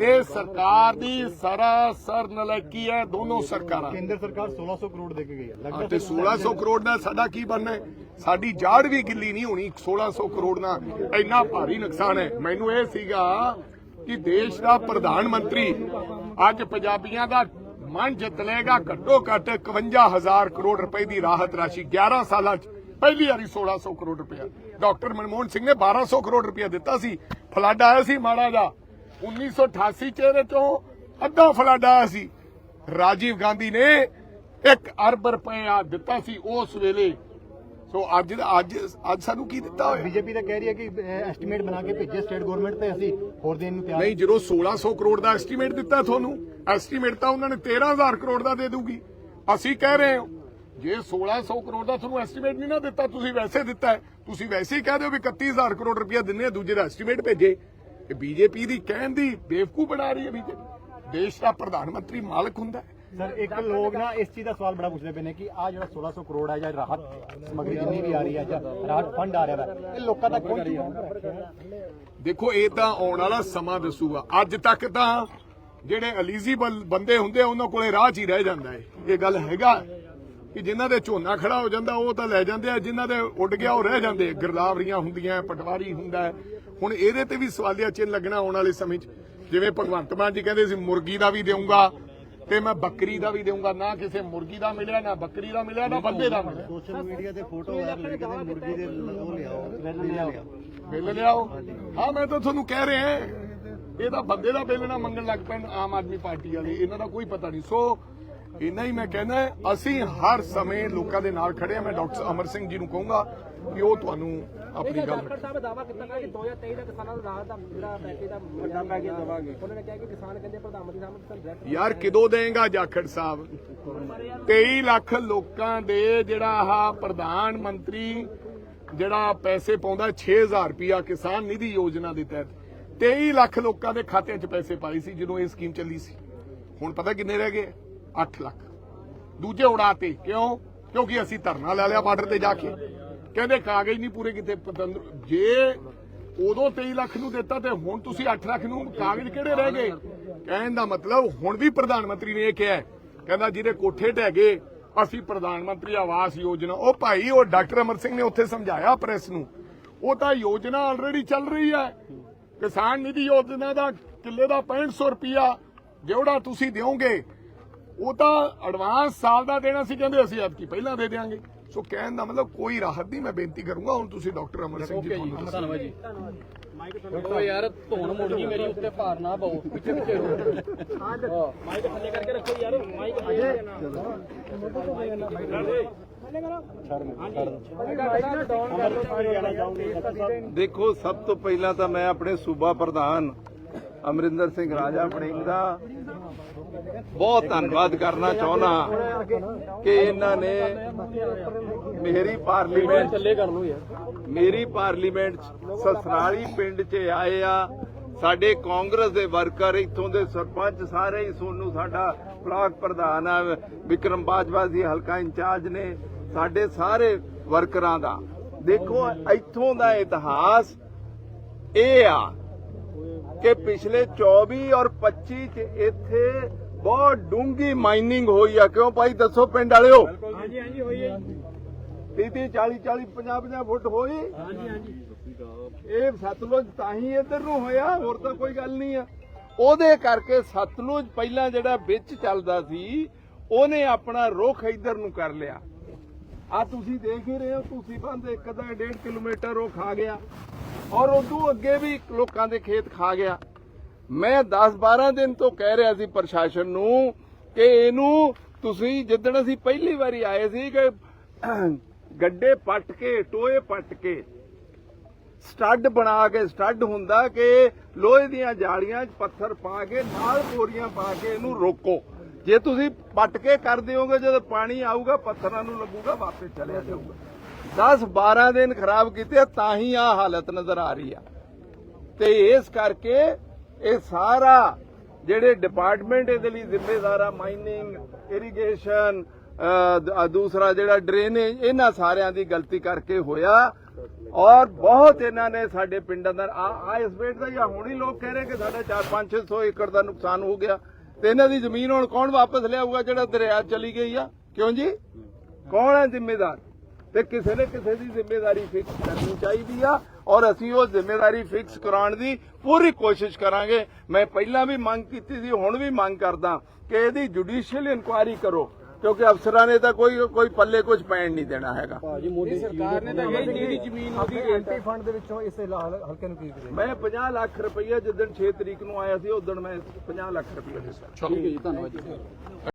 ਇਹ ਸਰਕਾਰ ਦੀ ਸਰਾਸਰ ਨਲਾਇਕੀ ਹੈ ਦੋਨੋਂ ਸਰਕਾਰਾਂ। ਕੇਂਦਰ ਸਰਕਾਰ 1600 ਕਰੋੜ ਦੇ ਕੇ ਗਈ ਹੈ। ਹਾਂ, ਤੇ 1600 ਕਰੋੜ ਨਾਲ ਸਾਡਾ ਕੀ ਬਣਨਾ ਹੈ? ਸਾਡੀ ਜਾੜ ਵੀ ਗਿੱਲੀ ਨਹੀਂ ਹੋਣੀ 1600 ਕਰੋੜ ਨਾਲ। ਇੰਨਾ ਭਾਰੀ ਨੁਕਸਾਨ ਹੈ। ਮੈਨੂੰ ਇਹ ਸੀਗਾ ਕਿ ਦੇਸ਼ ਦਾ ਪ੍ਰਧਾਨ ਮੰਤਰੀ ਅੱਜ ਪੰਜਾਬੀਆਂ ਦਾ ਮਨ ਜਿੱਤ ਲਏਗਾ, ਘੱਟੋ ਘੱਟ 51000 ਕਰੋੜ ਰੁਪਏ ਦੀ ਰਾਹਤ ਰਾਸ਼ੀ 11 ਸਾਲਾਂ 'ਚ। ਪਹਿਲੀ ਵਾਰੀ 1600 ਕਰੋੜ ਰੁਪਏ ਡਾਕਟਰ ਮਨਮੋਹਨ ਸਿੰਘ ਨੇ 1200 ਕਰੋੜ ਰੁਪਇਆ ਦਿੱਤਾ ਸੀ। ਫਲੱਡ ਆਇਆ ਸੀ ਮਾੜਾ ਜਾ 1988 ਚ ਇਹਦੇ ਤੋਂ ਅੱਧਾ ਫਲੱਡ ਆਇਆ ਸੀ। ਰਾਜੀਵ ਗਾਂਧੀ ਨੇ 1 ਅਰਬ ਰੁਪਇਆ ਦਿੱਤਾ ਸੀ। ਉਸ ਵੇਲੇ ਸੋ ਅੱਜ ਅੱਜ ਅੱਜ ਸਾਨੂੰ ਕੀ ਦਿੱਤਾ ਹੋਇਆ? ਬੀਜੇਪੀ ਤਾਂ ਕਹਿ ਰਹੀ ਹੈ ਕਿ ਐਸਟੀਮੇਟ ਬਣਾ ਕੇ ਭੇਜੇ ਸਟੇਟ ਗਵਰਨਮੈਂਟ ਤੇ ਅਸੀਂ ਹੋਰ ਦੇਣ ਨੂੰ ਤਿਆਰ ਨਹੀਂ ਜਦੋਂ 1600 ਕਰੋੜ ਦਾ ਐਸਟੀਮੇਟ ਦਿੱਤਾ ਤੁਹਾਨੂੰ ਐਸਟੀਮੇਟ ਤਾਂ ਉਹਨਾਂ ਨੇ 13000 ਕਰੋੜ ਦਾ ਦੇ ਦੂਗੀ ਅਸੀਂ ਕਹਿ ਰਹੇ ਹਾਂ ਜੇ 1600 ਕਰੋੜ ਦਾ ਤੁਹਾਨੂੰ ਐਸਟੀਮੇਟ ਨਹੀਂ ਨਾ ਦਿੱਤਾ ਤੁਸੀਂ ਵੈਸੇ ਦਿੱਤਾ ਹੈ, ਤੁਸੀਂ ਵੈਸੇ ਹੀ ਕਹਿ ਦਿਓ ਵੀ 31000 ਕਰੋੜ ਰੁਪਇਆ ਦਿੰਨੇ ਆ ਦੂਜੇ ਦਾ ਐਸਟੀਮੇਟ ਭੇਜੇ। ਇਹ ਬੀਜੇਪੀ ਦੀ ਕਹਿਣ ਦੀ ਬੇਵਕੂਫ ਬਣਾ ਰਹੀ ਹੈ ਬੀਜੇਪੀ। ਦੇਸ਼ ਦਾ ਪ੍ਰਧਾਨ ਮੰਤਰੀ ਮਾਲਕ ਹੁੰਦਾ ਹੈ। ਸਰ ਇੱਕ ਲੋਕ ਨਾ ਇਸ ਚੀਜ਼ ਦਾ ਸਵਾਲ ਬੜਾ ਪੁੱਛਦੇ ਪਏ ਨੇ ਕਿ ਆ ਜਿਹੜਾ 1600 ਕਰੋੜ ਹੈ ਜਾਂ ਰਾਹਤ ਸਮਗਰੀ ਜਿੰਨੀ ਵੀ ਆ ਰਹੀ ਹੈ ਜਾਂ ਰਾਹਤ ਫੰਡ ਆ ਰਿਹਾ ਇਹ ਲੋਕਾਂ ਤੱਕ ਪਹੁੰਚੂਗਾ ਦੇਖੋ ਇਹ ਤਾਂ ਆਉਣ ਵਾਲਾ ਸਮਾਂ ਦੱਸੂਗਾ। ਅੱਜ ਤੱਕ ਤਾਂ ਜਿਹੜੇ ਐਲੀਜੀਬਲ ਬੰਦੇ ਹੁੰਦੇ ਆ, ਉਹਨਾਂ ਕੋਲੇ ਰਾਹ 'ਚ ਹੀ ਰਹਿ ਜਾਂਦਾ ਹੈ ਇਹ ਗੱਲ ਹੈਗਾ ਕਿ ਜਿਨ੍ਹਾਂ ਦੇ ਝੋਨਾ ਖੜਾ ਹੋ ਜਾਂਦਾ ਉਹ ਤਾਂ ਲੈ ਜਾਂਦੇ ਆ। ਜਿਨ੍ਹਾਂ ਦੇ ਉੱਡ ਗਿਆ ਉਹ ਰਹਿ ਜਾਂਦੇ ਆ। ਗਿਰਦਾਵਰੀਆਂ ਹੁੰਦੀਆਂ ਪਟਵਾਰੀ ਹੁੰਦਾ ਹੈ। ਹੁਣ ਇਹਦੇ ਤੇ ਵੀ ਸਵਾਲੀਆ ਚਿੰਨ ਲੱਗਣਾ ਆਉਣ ਵਾਲੇ ਸਮੇਂ 'ਚ। ਜਿਵੇਂ ਭਗਵੰਤ ਮਾਨ ਜੀ ਕਹਿੰਦੇ ਸੀ ਮੁਰਗੀ ਦਾ ਵੀ ਦੇਊਂਗਾ ਤੇ ਮੈਂ ਬੱਕਰੀ ਦਾ ਵੀ ਦੇਊਂਗਾ ਨਾ ਕਿਸੇ ਮੁਰਗੀ ਦਾ ਮਿਲਿਆ ਨਾ ਬੱਕਰੀ ਦਾ ਮਿਲਿਆ ਨਾ ਬੰਦੇ ਦਾ ਮਿਲਿਆ। ਸੋਸ਼ਲ ਮੀਡੀਆ ਤੇ ਫੋਟੋ ਵਾਇਰਲ ਹੋਈ ਕਹਿੰਦੇ ਮੁਰਗੀ ਦੇ ਉਹ ਲਿਆਓ ਲਿਆਓ। ਬਿੱਲ ਲਿਆਓ। ਹਾਂ ਮੈਂ ਤਾਂ ਤੁਹਾਨੂੰ ਕਹਿ ਰਿਹਾ ਇਹ ਤਾਂ ਬੰਦੇ ਦਾ ਬਿੱਲ ਨਾ ਮੰਗਣ ਲੱਗ ਪੈਣ ਆਮ ਆਦਮੀ ਪਾਰਟੀ ਵਾਲੇ ਇਹਨਾਂ ਦਾ ਕੋਈ ਪਤਾ ਨਹੀਂ। ਸੋ ਇੰਨਾ ਹੀ ਮੈਂ ਕਹਿੰਦਾ ਅਸੀਂ ਹਰ ਸਮੇਂ ਲੋਕਾਂ ਦੇ ਨਾਲ ਖੜੇ ਆ ਮੈਂ ਡਾਕਟਰ ਅਮਰ ਸਿੰਘ ਜੀ ਨੂੰ ਕਹੂੰਗਾ ਕਿ ਉਹ ਤੁਹਾਨੂੰ ਆਪਣੀ ਗੱਲ ਡਾਕਟਰ ਸਾਹਿਬ ਦਾਵਾ ਕੀਤਾ ਕਿ 2023 ਦਾ ਕਿਸਾਨਾਂ ਨੂੰ ਰਾਹਤ ਦਾ ਜਿਹੜਾ ਪੈਕੇਜ ਦਾ ਵੱਡਾ ਪੈਕੇਜ ਦਵਾਂਗੇ। ਉਹਨਾਂ ਨੇ ਕਿਹਾ ਕਿ ਕਿਸਾਨ ਕਹਿੰਦੇ ਪ੍ਰਧਾਨ ਮੰਤਰੀ ਸਾਹਿਬ ਨੂੰ ਡਾਇਰੈਕਟ ਯਾਰ ਕਿਦੋਂ ਦੇਂਗਾ ਜਾਖੜ ਸਾਹਿਬ? 23 ਲੱਖ ਲੋਕਾਂ ਦੇ ਜਿਹੜਾ ਆਹ ਪ੍ਰਧਾਨ ਮੰਤਰੀ ਜਿਹੜਾ ਪੈਸੇ ਪਾਉਂਦਾ 6000 ਰੁਪਿਆ ਕਿਸਾਨ ਨਿਧੀ ਯੋਜਨਾ ਦੇ ਤਹਿਤ। 23 ਲੱਖ ਲੋਕਾਂ ਦੇ ਖਾਤਿਆਂ 'ਚ ਪੈਸੇ ਪਾਏ ਸੀ ਜਦੋਂ ਇਹ ਸਕੀਮ ਚੱਲੀ ਸੀ। ਹੁਣ ਪਤਾ ਕਿੰਨੇ ਰਹਿ ਗਏ? 8 ਲੱਖ। ਦੂਜੇ ਉਡਾਤੇ ਕਿਉਂ? ਕਿਉਂਕਿ ਅਸੀਂ ਧਰਨਾ ਲੈ ਲਿਆ ਬਾਰਡਰ ਤੇ ਜਾ ਕੇ। ਕਹਿੰਦੇ ਕਾਗਜ਼ ਨਹੀਂ ਪੂਰੇ ਕੀਤੇ ਪਤੰਦਰ- ਜੇ ਉਦੋਂ 23 ਲੱਖ ਨੂੰ ਦਿੱਤਾ ਤੇ ਹੁਣ ਤੁਸੀਂ 8 ਲੱਖ ਨੂੰ ਕਾਗਜ਼ ਕਿਹੜੇ ਰਹਿ ਗਏ? ਕਹਿਣ ਦਾ ਮਤਲਬ ਹੁਣ ਵੀ ਪ੍ਰਧਾਨ ਮੰਤਰੀ ਨੇ ਇਹ ਕਿਹਾ ਕਹਿੰਦਾ ਜਿਹਦੇ ਕੋਠੇ ਢਹਿ ਗਏ, ਅਸੀਂ ਪ੍ਰਧਾਨ ਮੰਤਰੀ ਆਵਾਸ ਯੋਜਨਾ, ਉਹ ਭਾਈ, ਉਹ ਡਾਕਟਰ ਅਮਰ ਸਿੰਘ ਨੇ ਉੱਥੇ ਸਮਝਾਇਆ ਪ੍ਰੈਸ ਨੂੰ। ਉਹ ਤਾਂ ਯੋਜਨਾ ਆਲਰੇਡੀ ਚੱਲ ਰਹੀ ਹੈ। ਕਿਸਾਨ ਨਿਧੀ ਯੋਜਨਾ ਦਾ ਕਿੱਲੇ ਦਾ 6500 ਰੁਪਿਆ ਜਿਹੜਾ ਤੁਸੀਂ ਦਿਓਗੇ, ਉਹ ਤਾਂ ਐਡਵਾਂਸ ਸਾਲ ਦਾ ਦੇਣਾ ਸੀ, ਕਹਿੰਦੇ ਅਸੀਂ ਐਤਕੀ ਪਹਿਲਾਂ ਦੇ ਦੇਾਂਗੇ ਸੋ ਕਹਿਣ ਦਾ ਮਤਲਬ ਕੋਈ ਰਾਹਤ ਨਹੀਂ ਮੈਂ ਬੇਨਤੀ ਕਰੂੰਗਾ ਹੁਣ ਤੁਸੀਂ ਡਾਕਟਰ ਅਮਰ ਸਿੰਘ ਜੀ ਤੁਹਾਨੂੰ ਦੱਸੋ। ਧੰਨਵਾਦ ਜੀ। ਓ ਯਾਰ ਧੋਣ ਮੁੜ ਗਈ ਮੇਰੀ ਉੱਤੇ ਭਾਰ ਨਾ ਪਾਓ ਪਿੱਛੇ ਪਿੱਛੇ ਰਹੋ। ਮਾਈਕ ਥੱਲੇ ਕਰਕੇ ਰੱਖੋ ਯਾਰ ਮਾਈਕ ਦੇਖੋ ਸਭ ਤੋਂ ਪਹਿਲਾਂ ਤਾਂ ਮੈਂ ਆਪਣੇ ਸੂਬਾ ਪ੍ਰਧਾਨ ਅਮਰਿੰਦਰ ਸਿੰਘ ਰਾਜਾ ਵੜਿੰਗ ਦਾ ਬਹੁਤ ਧੰਨਵਾਦ ਕਰਨਾ ਚਾਹੁੰਦਾ ਕਿ ਇਹਨਾਂ ਨੇ ਮੇਰੀ ਪਾਰਲੀਮੈਂਟ ਥੱਲੇ ਕਰ ਲਓ ਯਾਰ। ਮੇਰੀ ਪਾਰਲੀਮੈਂਟ ਸਸਰਾਲੀ ਪਿੰਡ 'ਚ ਆਏ ਆ। ਸਾਡੇ ਕਾਂਗਰਸ ਦੇ ਵਰਕਰ ਇੱਥੋਂ ਦੇ ਸਰਪੰਚ ਸਾਰੇ ਹੀ ਸੋਨੂੰ ਸਾਡਾ ਬਲਾਕ ਪ੍ਰਧਾਨ ਆ। ਵਿਕਰਮ ਬਾਜਵਾ ਜੀ ਹਲਕਾ ਇੰਚਾਰਜ ਨੇ ਸਾਡੇ ਸਾਰੇ ਵਰਕਰਾਂ ਦਾ। ਦੇਖੋ ਇੱਥੋਂ ਦਾ ਇਤਿਹਾਸ ਇਹ ਆ ਕਿ ਪਿਛਲੇ 24 ਔਰ 25 ਚ ਇੱਥੇ ਬਹੁਤ ਡੂੰਗੀ ਮਾਈਨਿੰਗ ਹੋਈ ਆ। ਕਿਉਂ ਭਾਈ? ਦੱਸੋ ਪਿੰਡ ਵਾਲਿਓ। ਹਾਂਜੀ ਹਾਂਜੀ ਹੋਈ ਹੈ 30 40 40 50 50 ਫੁੱਟ ਹੋਈ। ਹਾਂਜੀ ਹਾਂਜੀ। ਇਹ ਸਤਲੁਜ ਤਾਂ ਹੀ ਇੱਧਰ ਨੂੰ ਹੋਇਆ ਹੋਰ ਤਾਂ ਕੋਈ ਗੱਲ ਨਹੀਂ ਆ। ਉਹਦੇ ਕਰਕੇ ਸਤਲੁਜ ਪਹਿਲਾਂ ਜਿਹੜਾ ਵਿੱਚ ਚੱਲਦਾ ਸੀ ਉਹਨੇ ਆਪਣਾ ਰੁਖ ਇੱਧਰ ਨੂੰ ਕਰ ਲਿਆ। ਆ ਤੁਸੀਂ ਦੇਖ ਹੀ ਰਹੇ ਹੋ ਤੁਸੀਂ ਬੰਦ ਇੱਕ ਦਾ 1.5 ਕਿਲੋਮੀਟਰ ਉਹ ਖਾ ਗਿਆ। ਔਰ ਉਦੋਂ ਅੱਗੇ ਵੀ ਲੋਕਾਂ ਦੇ ਖੇਤ ਖਾ ਗਿਆ। ਮੈਂ 10 12 ਦਿਨ ਤੋਂ ਕਹਿ ਰਿਹਾ ਸੀ ਪ੍ਰਸ਼ਾਸਨ ਨੂੰ ਕਿ ਇਹਨੂੰ ਤੁਸੀਂ ਜਿੱਦਣ ਅਸੀਂ ਪਹਿਲੀ ਵਾਰੀ ਆਏ ਸੀ ਕਿ ਗੱਡੇ ਪੱਟ ਕੇ, ਟੋਏ ਪੱਟ ਕੇ, ਸਟੱਡ ਬਣਾ ਕੇ, ਸਟੱਡ ਹੁੰਦਾ ਕਿ ਲੋਹੇ ਦੀਆਂ ਜਾਲੀਆਂ 'ਚ ਪੱਥਰ ਪਾ ਕੇ, ਨਾਲ ਬੋਰੀਆਂ ਪਾ ਕੇ ਇਹਨੂੰ ਰੋਕੋ। ਜੇ ਤੁਸੀਂ ਪੱਟ ਕੇ ਕਰ ਦਿਓਗੇ, ਜਦੋਂ ਪਾਣੀ ਆਊਗਾ, ਪੱਥਰਾਂ ਨੂੰ ਲੱਗੂਗਾ, ਵਾਪਸ ਚਲਿਆ ਜਾਊਗਾ। 10 12 ਦਿਨ ਖਰਾਬ ਕੀਤੇ, ਤਾਂ ਹੀ ਆ ਹਾਲਤ ਨਜ਼ਰ ਆ ਰਹੀ ਆ। ਤੇ ਇਸ ਕਰਕੇ ਇਹ ਸਾਰਾ ਜਿਹੜੇ ਡਿਪਾਰਟਮੈਂਟ ਇਹਦੇ ਲਈ ਜ਼ਿੰਮੇਦਾਰ ਆ ਮਾਈਨਿੰਗ ਇਰੀਗੇਸ਼ਨ ਦੂਸਰਾ ਜਿਹੜਾ ਡਰੇਨੇਜ ਇਹਨਾਂ ਸਾਰਿਆਂ ਦੀ ਗਲਤੀ ਕਰਕੇ ਹੋਇਆ। ਔਰ ਬਹੁਤ ਇਹਨਾਂ ਨੇ ਸਾਡੇ ਪਿੰਡਾਂ ਦਾ, ਆ ਆ ਇਸ ਵੇਟ ਦਾ ਜਾਂ ਹੁਣ ਹੀ ਲੋਕ ਕਹਿ ਰਹੇ ਕਿ ਸਾਡਾ 4 600 ਏਕੜ ਦਾ ਨੁਕਸਾਨ ਹੋ ਗਿਆ। ਤੇ ਇਹਨਾਂ ਦੀ ਜ਼ਮੀਨ ਹੁਣ ਕੌਣ ਵਾਪਸ ਲਿਆਊਗਾ ਜਿਹੜਾ ਦਰਿਆ ਚਲੀ ਗਈ ਆ? ਕਿਉਂ ਜੀ? ਕੌਣ ਹੈ ਜ਼ਿੰਮੇਦਾਰ? ਤੇ ਕਿਸੇ ਨੇ ਕਿਸੇ ਦੀ ਜ਼ਿੰਮੇਵਾਰੀ ਫਿਕਸ ਕਰਨੀ ਚਾਹੀਦੀ ਆ। ਔਰ ਅਸੀਂ ਉਹ ਜ਼ਿੰਮੇਵਾਰੀ ਫਿਕਸ ਕਰਾਉਣ ਦੀ ਪੂਰੀ ਕੋਸ਼ਿਸ਼ ਕਰਾਂਗੇ। ਮੈਂ ਪਹਿਲਾਂ ਵੀ ਮੰਗ ਕੀਤੀ ਸੀ ਹੁਣ ਵੀ ਮੰਗ ਕਰਦਾ ਕਿ ਇਹਦੀ ਜੁਡੀਸ਼ੀਅਲ ਇਨਕੁਆਇਰੀ ਕਰੋ ਕਿਉਂਕਿ ਅਫਸਰਾਂ ਨੇ ਤਾਂ ਕੋਈ ਕੋਈ ਪੱਲੇ ਕੁਝ ਪੈਣ ਨਹੀਂ ਦੇਣਾ ਹੈਗਾ। ਸਰਕਾਰ ਨੇ ਤਾਂ ਇਹ ਜਿਹੜੀ ਜ਼ਮੀਨ ਉਹਦੀ ਐਮਪੀ ਫੰਡ ਦੇ ਵਿੱਚੋਂ ਇਸ ਹਲਕੇ ਨੂੰ ਕੀ ਕਰੇ ਮੈਂ 50 ਲੱਖ ਰੁਪਈਆ ਜਿੱਦਣ 6 ਤਰੀਕ ਨੂੰ ਆਇਆ ਸੀ ਉਦੋਂ ਮੈਂ 50 ਲੱਖ ਰੁਪਈਆ ਦਿੱਤਾ। ਠੀਕ ਹੈ ਜੀ ਧੰਨਵਾਦ ਜੀ।